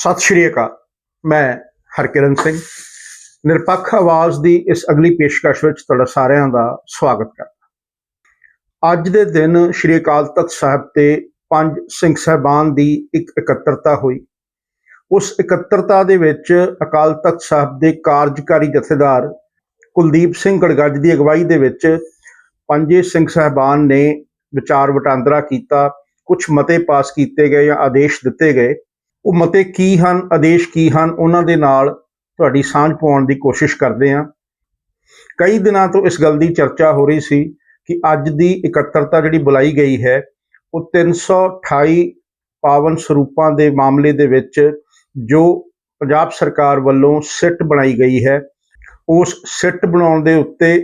ਸਤਿ ਸ਼੍ਰੀ ਅਕਾਲ। ਮੈਂ ਹਰਕਿਰਨ ਸਿੰਘ। ਨਿਰਪੱਖ ਆਵਾਜ਼ ਦੀ ਇਸ ਅਗਲੀ ਪੇਸ਼ਕਸ਼ ਵਿੱਚ ਤੁਹਾਡਾ ਸਾਰਿਆਂ ਦਾ ਸਵਾਗਤ ਕਰਦਾ ਅੱਜ ਦੇ ਦਿਨ ਸ਼੍ਰੀ ਅਕਾਲ ਤਖਤ ਸਾਹਿਬ ਤੇ ਪੰਜ ਸਿੰਘ ਸਹਿਬਾਨ ਦੀ ਇੱਕ ਇਕੱਤਰਤਾ ਹੋਈ। ਉਸ ਇਕੱਤਰਤਾ ਦੇ ਵਿੱਚ ਅਕਾਲ ਤਖਤ ਸਾਹਿਬ ਦੇ ਕਾਰਜਕਾਰੀ ਜਥੇਦਾਰ ਕੁਲਦੀਪ ਸਿੰਘ ਗੜਗੱਜ ਦੀ ਅਗਵਾਈ ਦੇ ਵਿੱਚ ਪੰਜੇ ਸਿੰਘ ਸਹਿਬਾਨ ਨੇ ਵਿਚਾਰ ਵਟਾਂਦਰਾ ਕੀਤਾ। ਕੁਝ ਮਤੇ ਪਾਸ ਕੀਤੇ ਗਏ ਜਾਂ ਆਦੇਸ਼ ਦਿੱਤੇ ਗਏ। ਉਹ ਮਤੇ ਕੀ ਹਨ, ਆਦੇਸ਼ ਕੀ ਹਨ, ਉਹਨਾਂ ਦੇ ਨਾਲ ਤੁਹਾਡੀ ਸਾਂਝ ਪਾਉਣ ਦੀ ਕੋਸ਼ਿਸ਼ ਕਰਦੇ ਹਾਂ। ਕਈ ਦਿਨਾਂ ਤੋਂ ਇਸ ਗੱਲ ਦੀ ਚਰਚਾ ਹੋ ਰਹੀ ਸੀ ਕਿ ਅੱਜ ਦੀ ਇਕੱਤਰਤਾ ਜਿਹੜੀ ਬੁਲਾਈ ਗਈ ਹੈ, ਉਹ 328 ਪਾਵਨ ਸਰੂਪਾਂ ਦੇ ਮਾਮਲੇ ਦੇ ਵਿੱਚ ਜੋ ਪੰਜਾਬ ਸਰਕਾਰ ਵੱਲੋਂ ਸਿੱਟ ਬਣਾਈ ਗਈ ਹੈ, ਉਸ ਸਿੱਟ ਬਣਾਉਣ ਦੇ ਉੱਤੇ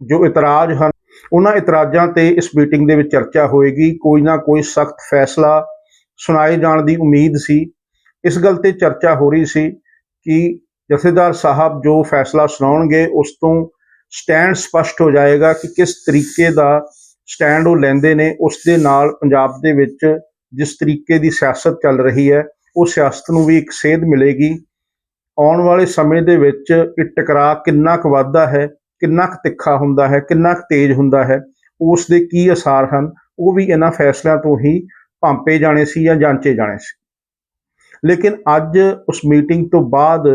ਜੋ ਇਤਰਾਜ਼ ਹਨ, ਉਹਨਾਂ ਇਤਰਾਜ਼ਾਂ ਤੇ ਇਸ ਮੀਟਿੰਗ ਦੇ ਵਿੱਚ ਚਰਚਾ ਹੋਏਗੀ। ਕੋਈ ਨਾ ਕੋਈ ਸਖਤ ਫੈਸਲਾ ਸੁਣਾਏ ਜਾਣ ਦੀ ਉਮੀਦ ਸੀ। ਇਸ ਗੱਲ ਤੇ ਚਰਚਾ ਹੋ ਰਹੀ ਸੀ ਕਿ ਜਥੇਦਾਰ ਸਾਹਿਬ ਜੋ ਫੈਸਲਾ ਸੁਣਾਉਣਗੇ, ਉਸ ਤੋਂ ਸਟੈਂਡ ਸਪਸ਼ਟ ਹੋ ਜਾਏਗਾ ਕਿ ਕਿਸ ਤਰੀਕੇ ਦਾ ਸਟੈਂਡ ਉਹ ਲੈਂਦੇ ਨੇ, ਉਸ ਦੇ ਨਾਲ ਪੰਜਾਬ ਦੇ ਵਿੱਚ ਜਿਸ ਤਰੀਕੇ ਦੀ ਸਿਆਸਤ ਚੱਲ ਰਹੀ ਹੈ, ਉਹ ਸਿਆਸਤ ਨੂੰ ਵੀ ਇੱਕ ਸੇਧ ਮਿਲੇਗੀ। ਆਉਣ ਵਾਲੇ ਸਮੇਂ ਦੇ ਵਿੱਚ ਇਹ ਟਕਰਾਅ ਕਿੰਨਾ ਕੁ ਵੱਧਦਾ ਹੈ, ਕਿੰਨਾ ਕੁ ਤਿੱਖਾ ਹੁੰਦਾ ਹੈ, ਕਿੰਨਾ ਕੁ ਤੇਜ਼ ਹੁੰਦਾ ਹੈ, ਉਸ ਦੇ ਕੀ ਅਸਾਰ ਹਨ, ਉਹ ਵੀ ਇਹਨਾਂ ਫੈਸਲਿਆਂ ਤੋਂ ਹੀ ਭਾਂਪੇ ਜਾਣੇ ਸੀ ਜਾਂ ਜਾਂਚੇ ਜਾਣੇ ਸੀ। ਲੇਕਿਨ ਅੱਜ ਉਸ ਮੀਟਿੰਗ ਤੋਂ ਬਾਅਦ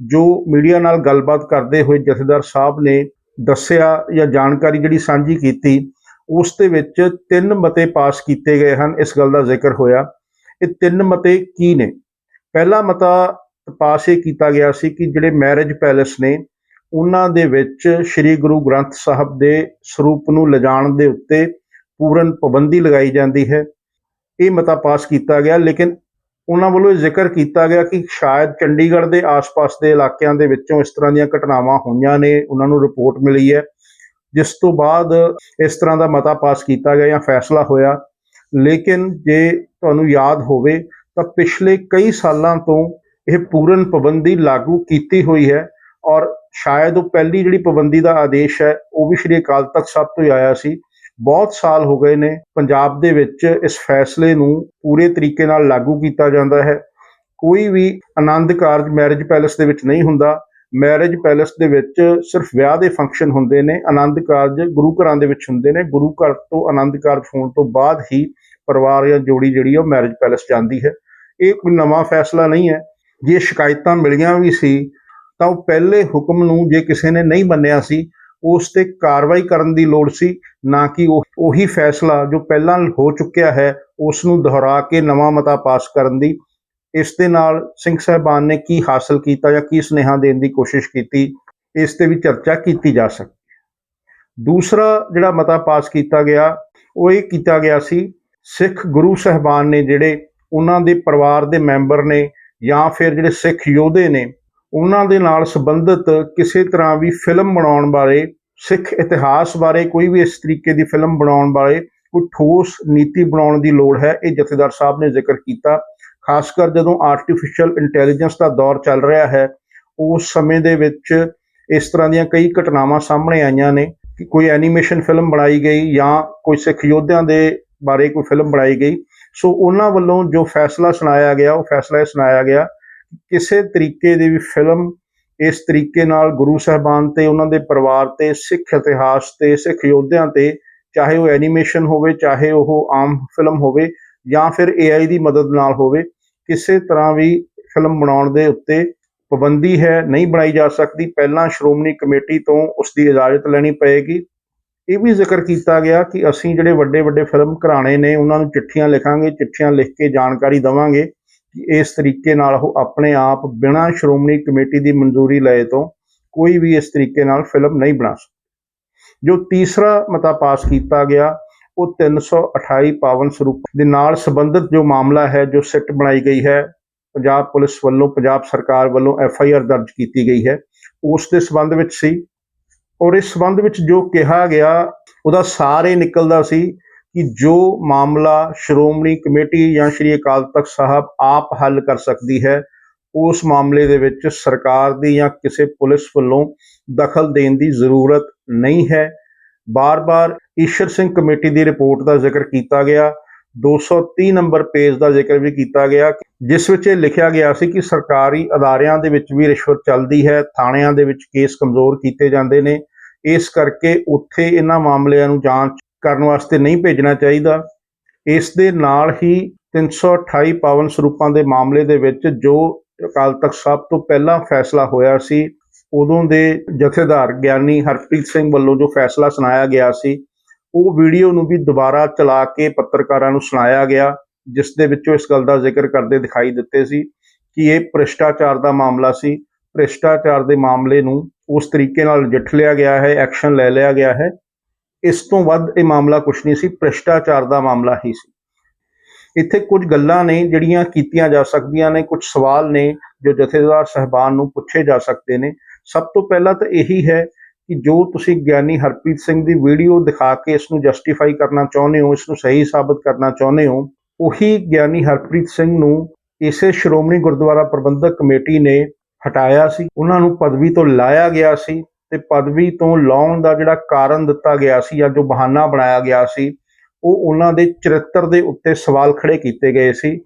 ਜੋ ਮੀਡੀਆ ਨਾਲ ਗੱਲਬਾਤ ਕਰਦੇ ਹੋਏ ਜਥੇਦਾਰ ਸਾਹਿਬ ਨੇ ਦੱਸਿਆ ਜਾਂ ਜਾਣਕਾਰੀ ਜਿਹੜੀ ਸਾਂਝੀ ਕੀਤੀ, ਉਸ ਦੇ ਵਿੱਚ ਤਿੰਨ ਮਤੇ ਪਾਸ ਕੀਤੇ ਗਏ ਹਨ, ਇਸ ਗੱਲ ਦਾ ਜ਼ਿਕਰ ਹੋਇਆ। ਇਹ ਤਿੰਨ ਮਤੇ ਕੀ ਨੇ? ਪਹਿਲਾ ਮਤਾ ਪਾਸ ਇਹ ਕੀਤਾ ਗਿਆ ਸੀ ਕਿ ਜਿਹੜੇ ਮੈਰਿਜ ਪੈਲੇਸ ਨੇ, ਉਹਨਾਂ ਦੇ ਵਿੱਚ ਸ੍ਰੀ ਗੁਰੂ ਗ੍ਰੰਥ ਸਾਹਿਬ ਦੇ ਸਰੂਪ ਨੂੰ ਲਿਜਾਣ ਦੇ ਉੱਤੇ ਪੂਰਨ ਪਾਬੰਦੀ ਲਗਾਈ ਜਾਂਦੀ ਹੈ। ਇਹ ਮਤਾ ਪਾਸ ਕੀਤਾ ਗਿਆ, ਲੇਕਿਨ ਉਹਨਾਂ ਵੱਲੋਂ ਇਹ ਜ਼ਿਕਰ ਕੀਤਾ ਗਿਆ ਕਿ ਸ਼ਾਇਦ ਚੰਡੀਗੜ੍ਹ ਦੇ ਆਸ-ਪਾਸ ਦੇ ਇਲਾਕਿਆਂ ਦੇ ਵਿੱਚੋਂ ਇਸ ਤਰ੍ਹਾਂ ਦੀਆਂ ਘਟਨਾਵਾਂ ਹੋਈਆਂ ਨੇ, ਉਹਨਾਂ ਨੂੰ ਰਿਪੋਰਟ ਮਿਲੀ ਹੈ। ਜਿਸ ਤੋਂ ਬਾਅਦ ਇਸ ਤਰ੍ਹਾਂ ਦਾ ਮਤਾ ਪਾਸ ਕੀਤਾ ਗਿਆ ਜਾਂ ਫੈਸਲਾ ਹੋਇਆ। ਲੇਕਿਨ ਜੇ ਤੁਹਾਨੂੰ ਯਾਦ ਹੋਵੇ ਤਾਂ ਪਿਛਲੇ ਕਈ ਸਾਲਾਂ ਤੋਂ ਇਹ ਪੂਰਨ ਪਾਬੰਦੀ ਲਾਗੂ ਕੀਤੀ ਹੋਈ ਹੈ ਔਰ ਸ਼ਾਇਦ ਉਹ ਪਹਿਲੀ ਜਿਹੜੀ ਪਾਬੰਦੀ ਦਾ ਆਦੇਸ਼ ਹੈ, ਉਹ ਵੀ ਸ਼੍ਰੀ ਅਕਾਲ ਤਖਤ ਸਾਹਿਬ ਤੋਂ ਹੀ ਆਇਆ ਸੀ। ਬਹੁਤ ਸਾਲ ਹੋ ਗਏ ਨੇ ਪੰਜਾਬ ਦੇ ਵਿੱਚ ਇਸ ਫੈਸਲੇ ਨੂੰ ਪੂਰੇ ਤਰੀਕੇ ਨਾਲ ਲਾਗੂ ਕੀਤਾ ਜਾਂਦਾ ਹੈ। ਕੋਈ ਵੀ ਆਨੰਦ ਕਾਰਜ ਮੈਰਿਜ ਪੈਲੇਸ ਦੇ ਵਿੱਚ ਨਹੀਂ ਹੁੰਦਾ। ਮੈਰਿਜ ਪੈਲੇਸ ਦੇ ਵਿੱਚ ਸਿਰਫ ਵਿਆਹ ਦੇ ਫੰਕਸ਼ਨ ਹੁੰਦੇ ਨੇ, ਆਨੰਦ ਕਾਰਜ ਗੁਰੂ ਘਰਾਂ ਦੇ ਵਿੱਚ ਹੁੰਦੇ ਨੇ। ਗੁਰੂ ਘਰ ਤੋਂ ਆਨੰਦ ਕਾਰਜ ਹੋਣ ਤੋਂ ਬਾਅਦ ਹੀ ਪਰਿਵਾਰ ਜਾਂ ਜੋੜੀ ਜਿਹੜੀ ਆ ਉਹ ਮੈਰਿਜ ਪੈਲੇਸ ਜਾਂਦੀ ਹੈ। ਇਹ ਕੋਈ ਨਵਾਂ ਫੈਸਲਾ ਨਹੀਂ ਹੈ। ਜੇ ਸ਼ਿਕਾਇਤਾਂ ਮਿਲੀਆਂ ਵੀ ਸੀ ਤਾਂ ਉਹ ਪਹਿਲੇ ਹੁਕਮ ਨੂੰ ਜੇ ਕਿਸੇ ਨੇ ਨਹੀਂ ਮੰਨਿਆ ਸੀ ਉਸ ਤੇ ਕਾਰਵਾਈ ਕਰਨ ਦੀ ਲੋੜ ਸੀ, ਨਾ ਕਿ ਉਹ, ਉਹੀ ਫੈਸਲਾ ਜੋ ਪਹਿਲਾਂ ਹੋ ਚੁੱਕਿਆ ਹੈ ਉਸ ਨੂੰ ਦੁਹਰਾ ਕੇ ਨਵਾਂ ਮਤਾ ਪਾਸ ਕਰਨ ਦੀ। ਇਸ ਦੇ ਨਾਲ ਸਿੰਘ ਸਾਹਿਬਾਨ ਨੇ ਕੀ ਹਾਸਲ ਕੀਤਾ ਜਾਂ ਕੀ ਸੁਨੇਹਾ ਦੇਣ ਦੀ ਕੋਸ਼ਿਸ਼ ਕੀਤੀ, ਇਸ ਤੇ ਵੀ ਚਰਚਾ ਕੀਤੀ ਜਾ ਸਕਦੀ ਦੂਸਰਾ ਜਿਹੜਾ ਮਤਾ ਪਾਸ ਕੀਤਾ ਗਿਆ, ਉਹ ਇਹ ਕੀਤਾ ਗਿਆ ਸੀ, ਸਿੱਖ ਗੁਰੂ ਸਾਹਿਬਾਨ ਨੇ ਜਿਹੜੇ ਉਹਨਾਂ ਦੇ ਪਰਿਵਾਰ ਦੇ ਮੈਂਬਰ ਨੇ ਜਾਂ ਫਿਰ ਜਿਹੜੇ ਸਿੱਖ ਯੋਧੇ ਨੇ ਉਹਨਾਂ ਦੇ ਨਾਲ ਸੰਬੰਧਿਤ ਕਿਸੇ ਤਰ੍ਹਾਂ ਵੀ ਫਿਲਮ ਬਣਾਉਣ ਬਾਰੇ, ਸਿੱਖ ਇਤਿਹਾਸ ਬਾਰੇ, ਕੋਈ ਵੀ ਇਸ ਤਰੀਕੇ ਦੀ ਫਿਲਮ ਬਣਾਉਣ ਬਾਰੇ ਕੋਈ ਠੋਸ ਨੀਤੀ ਬਣਾਉਣ ਦੀ ਲੋੜ ਹੈ, ਇਹ ਜਥੇਦਾਰ ਸਾਹਿਬ ਨੇ ਜ਼ਿਕਰ ਕੀਤਾ। ਖਾਸ ਕਰ ਜਦੋਂ ਆਰਟੀਫੀਸ਼ੀਅਲ ਇੰਟੈਲੀਜੈਂਸ ਦਾ ਦੌਰ ਚੱਲ ਰਿਹਾ ਹੈ, ਉਸ ਸਮੇਂ ਦੇ ਵਿੱਚ ਇਸ ਤਰ੍ਹਾਂ ਦੀਆਂ ਕਈ ਘਟਨਾਵਾਂ ਸਾਹਮਣੇ ਆਈਆਂ ਨੇ ਕਿ ਕੋਈ ਐਨੀਮੇਸ਼ਨ ਫਿਲਮ ਬਣਾਈ ਗਈ ਜਾਂ ਕੋਈ ਸਿੱਖ ਯੋਧਿਆਂ ਦੇ ਬਾਰੇ ਕੋਈ ਫਿਲਮ ਬਣਾਈ ਗਈ। ਸੋ ਉਹਨਾਂ ਵੱਲੋਂ ਜੋ ਫੈਸਲਾ ਸੁਣਾਇਆ ਗਿਆ, ਉਹ ਫੈਸਲਾ ਇਹ ਸੁਣਾਇਆ ਗਿਆ ਕਿਸੇ ਤਰੀਕੇ ਦੀ ਵੀ ਫਿਲਮ ਇਸ ਤਰੀਕੇ ਨਾਲ ਗੁਰੂ ਸਾਹਿਬਾਨ ਤੇ, ਉਹਨਾਂ ਦੇ ਪਰਿਵਾਰ ਤੇ, ਸਿੱਖ ਇਤਿਹਾਸ ਤੇ, ਸਿੱਖ ਯੋਧਿਆਂ ਤੇ, ਚਾਹੇ ਉਹ ਐਨੀਮੇਸ਼ਨ ਹੋਵੇ, ਚਾਹੇ ਉਹ ਆਮ ਫਿਲਮ ਹੋਵੇ ਜਾਂ ਫਿਰ AI ਦੀ ਮਦਦ ਨਾਲ ਹੋਵੇ, ਕਿਸੇ ਤਰ੍ਹਾਂ ਵੀ ਫਿਲਮ ਬਣਾਉਣ ਦੇ ਉੱਤੇ ਪਾਬੰਦੀ ਹੈ, ਨਹੀਂ ਬਣਾਈ ਜਾ ਸਕਦੀ। ਪਹਿਲਾਂ ਸ਼੍ਰੋਮਣੀ ਕਮੇਟੀ ਤੋਂ ਉਸ ਦੀ ਇਜਾਜ਼ਤ ਲੈਣੀ ਪਏਗੀ। ਇਹ ਵੀ ਜ਼ਿਕਰ ਕੀਤਾ ਗਿਆ ਕਿ ਅਸੀਂ ਜਿਹੜੇ ਵੱਡੇ ਵੱਡੇ ਫਿਲਮ ਘਰਾਣੇ ਨੇ, ਉਹਨਾਂ ਨੂੰ ਚਿੱਠੀਆਂ ਲਿਖਾਂਗੇ, ਚਿੱਠੀਆਂ ਲਿਖ ਕੇ ਜਾਣਕਾਰੀ ਦਵਾਂਗੇ। ਕਿ ਇਸ ਤਰੀਕੇ ਨਾਲ ਉਹ ਆਪਣੇ ਆਪ ਬਿਨਾਂ ਸ਼੍ਰੋਮਣੀ ਕਮੇਟੀ ਦੀ ਮਨਜ਼ੂਰੀ ਲਏ ਤੋਂ ਕੋਈ ਵੀ ਇਸ ਤਰੀਕੇ ਨਾਲ ਫਿਲਮ ਨਹੀਂ ਬਣਾ ਸਕਦਾ। ਜੋ ਤੀਸਰਾ ਮਤਾ ਪਾਸ ਕੀਤਾ ਗਿਆ, ਉਹ 328 ਪਾਵਨ ਸਰੂਪ ਦੇ ਨਾਲ ਸੰਬੰਧਿਤ ਜੋ ਮਾਮਲਾ ਹੈ, ਜੋ ਸਿੱਟ ਬਣਾਈ ਗਈ ਹੈ, ਪੰਜਾਬ ਪੁਲਿਸ ਵੱਲੋਂ, ਪੰਜਾਬ ਸਰਕਾਰ ਵੱਲੋਂ ਐਫ ਆਈ ਆਰ ਦਰਜ ਕੀਤੀ ਗਈ ਹੈ, ਉਸ ਦੇ ਸੰਬੰਧ ਵਿੱਚ ਸੀ। ਔਰ ਇਸ ਸੰਬੰਧ ਵਿੱਚ ਜੋ ਕਿਹਾ ਗਿਆ, ਉਹਦਾ ਸਾਰ ਇਹ ਨਿਕਲਦਾ ਸੀ ਕਿ ਜੋ ਮਾਮਲਾ ਸ਼੍ਰੋਮਣੀ ਕਮੇਟੀ ਜਾਂ ਸ਼੍ਰੀ ਅਕਾਲ ਤਖਤ ਸਾਹਿਬ ਆਪ ਹੱਲ ਕਰ ਸਕਦੀ ਹੈ, ਉਸ ਮਾਮਲੇ ਦੇ ਵਿੱਚ ਸਰਕਾਰ ਦੀ ਜਾਂ ਕਿਸੇ ਪੁਲਿਸ ਵੱਲੋਂ ਦਖਲ ਦੇਣ ਦੀ ਜ਼ਰੂਰਤ ਨਹੀਂ ਹੈ। ਬਾਰ-ਬਾਰ ਈਸ਼ਰ ਸਿੰਘ ਕਮੇਟੀ ਦੀ ਰਿਪੋਰਟ ਦਾ ਜ਼ਿਕਰ ਕੀਤਾ ਗਿਆ। 230 ਨੰਬਰ ਪੇਜ ਦਾ ਜ਼ਿਕਰ ਵੀ ਕੀਤਾ ਗਿਆ, ਜਿਸ ਵਿੱਚ ਇਹ ਲਿਖਿਆ ਗਿਆ ਸੀ ਕਿ ਸਰਕਾਰੀ ਅਦਾਰਿਆਂ ਦੇ ਵਿੱਚ ਵੀ ਰਿਸ਼ਵਤ ਚੱਲਦੀ ਹੈ, ਥਾਣਿਆਂ ਦੇ ਵਿੱਚ ਕੇਸ ਕਮਜ਼ੋਰ ਕੀਤੇ ਜਾਂਦੇ ਨੇ। ਇਸ ਕਰਕੇ ਉੱਥੇ ਇਹਨਾਂ ਮਾਮਲਿਆਂ ਨੂੰ ਜਾਂਚ ਕਰਨ ਵਾਸਤੇ ਨਹੀਂ ਭੇਜਣਾ ਚਾਹੀਦਾ। ਇਸ ਦੇ ਨਾਲ ਹੀ 328 ਪਾਵਨ ਸਰੂਪਾਂ ਦੇ ਮਾਮਲੇ ਦੇ ਵਿੱਚ ਜੋ ਅਕਾਲ ਤਖਤ ਸਾਹਿਬ ਤੋਂ ਪਹਿਲਾਂ ਫੈਸਲਾ ਹੋਇਆ ਸੀ, ਉਦੋਂ ਦੇ ਜਥੇਦਾਰ ਗਿਆਨੀ ਹਰਪ੍ਰੀਤ ਸਿੰਘ ਵੱਲੋਂ ਜੋ ਫੈਸਲਾ ਸੁਣਾਇਆ ਗਿਆ ਸੀ, ਉਹ ਵੀਡੀਓ ਨੂੰ ਵੀ ਦੁਬਾਰਾ ਚਲਾ ਕੇ ਪੱਤਰਕਾਰਾਂ ਨੂੰ ਸੁਣਾਇਆ ਗਿਆ, ਜਿਸ ਦੇ ਵਿੱਚੋਂ ਇਸ ਗੱਲ ਦਾ ਜ਼ਿਕਰ ਕਰਦੇ ਦਿਖਾਈ ਦਿੱਤੇ ਸੀ ਕਿ ਇਹ ਭ੍ਰਿਸ਼ਟਾਚਾਰ ਦਾ ਮਾਮਲਾ ਸੀ। ਭ੍ਰਿਸ਼ਟਾਚਾਰ ਦੇ ਮਾਮਲੇ ਨੂੰ ਉਸ ਤਰੀਕੇ ਨਾਲ ਨਜਿੱਠ ਲਿਆ ਗਿਆ ਹੈ, ਐਕਸ਼ਨ ਲੈ ਲਿਆ ਗਿਆ ਹੈ। ਇਸ ਤੋਂ ਵੱਧ ਇਹ ਮਾਮਲਾ ਕੁਝ ਨਹੀਂ ਸੀ, ਭ੍ਰਿਸ਼ਟਾਚਾਰ ਦਾ ਮਾਮਲਾ ਹੀ ਸੀ। ਇੱਥੇ ਕੁਝ ਗੱਲਾਂ ਨੇ ਜਿਹੜੀਆਂ ਕੀਤੀਆਂ ਜਾ ਸਕਦੀਆਂ ਨੇ, ਕੁਝ ਸਵਾਲ ਨੇ ਜੋ ਜਥੇਦਾਰ ਸਹਿਬਾਨ ਨੂੰ ਪੁੱਛੇ ਜਾ ਸਕਦੇ ਨੇ। ਸਭ ਤੋਂ ਪਹਿਲਾਂ ਤਾਂ ਇਹੀ ਹੈ ਕਿ ਜੋ ਤੁਸੀਂ ਗਿਆਨੀ ਹਰਪ੍ਰੀਤ ਸਿੰਘ ਦੀ ਵੀਡੀਓ ਦਿਖਾ ਕੇ ਇਸ ਨੂੰ ਜਸਟੀਫਾਈ ਕਰਨਾ ਚਾਹੁੰਦੇ ਹੋ, ਇਸ ਨੂੰ ਸਹੀ ਸਾਬਤ ਕਰਨਾ ਚਾਹੁੰਦੇ ਹੋ, ਉਹੀ ਗਿਆਨੀ ਹਰਪ੍ਰੀਤ ਸਿੰਘ ਨੂੰ ਇਸੇ ਸ਼੍ਰੋਮਣੀ ਗੁਰਦੁਆਰਾ ਪ੍ਰਬੰਧਕ ਕਮੇਟੀ ਨੇ ਹਟਾਇਆ ਸੀ। ਉਹਨਾਂ ਨੂੰ ਪਦਵੀ ਤੋਂ ਲਾਇਆ ਗਿਆ ਸੀ। ਤੇ ਪਦਵੀ ਤੋਂ ਲਾਉਣ ਦਾ ਜਿਹੜਾ ਕਾਰਨ ਦਿੱਤਾ ਗਿਆ ਸੀ ਜਾਂ ਜੋ ਬਹਾਨਾ ਬਣਾਇਆ ਗਿਆ ਸੀ, ਉਹ ਉਹਨਾਂ ਦੇ ਚਰਿੱਤਰ ਦੇ ਉੱਤੇ ਸਵਾਲ ਖੜੇ ਕੀਤੇ ਗਏ ਸੀ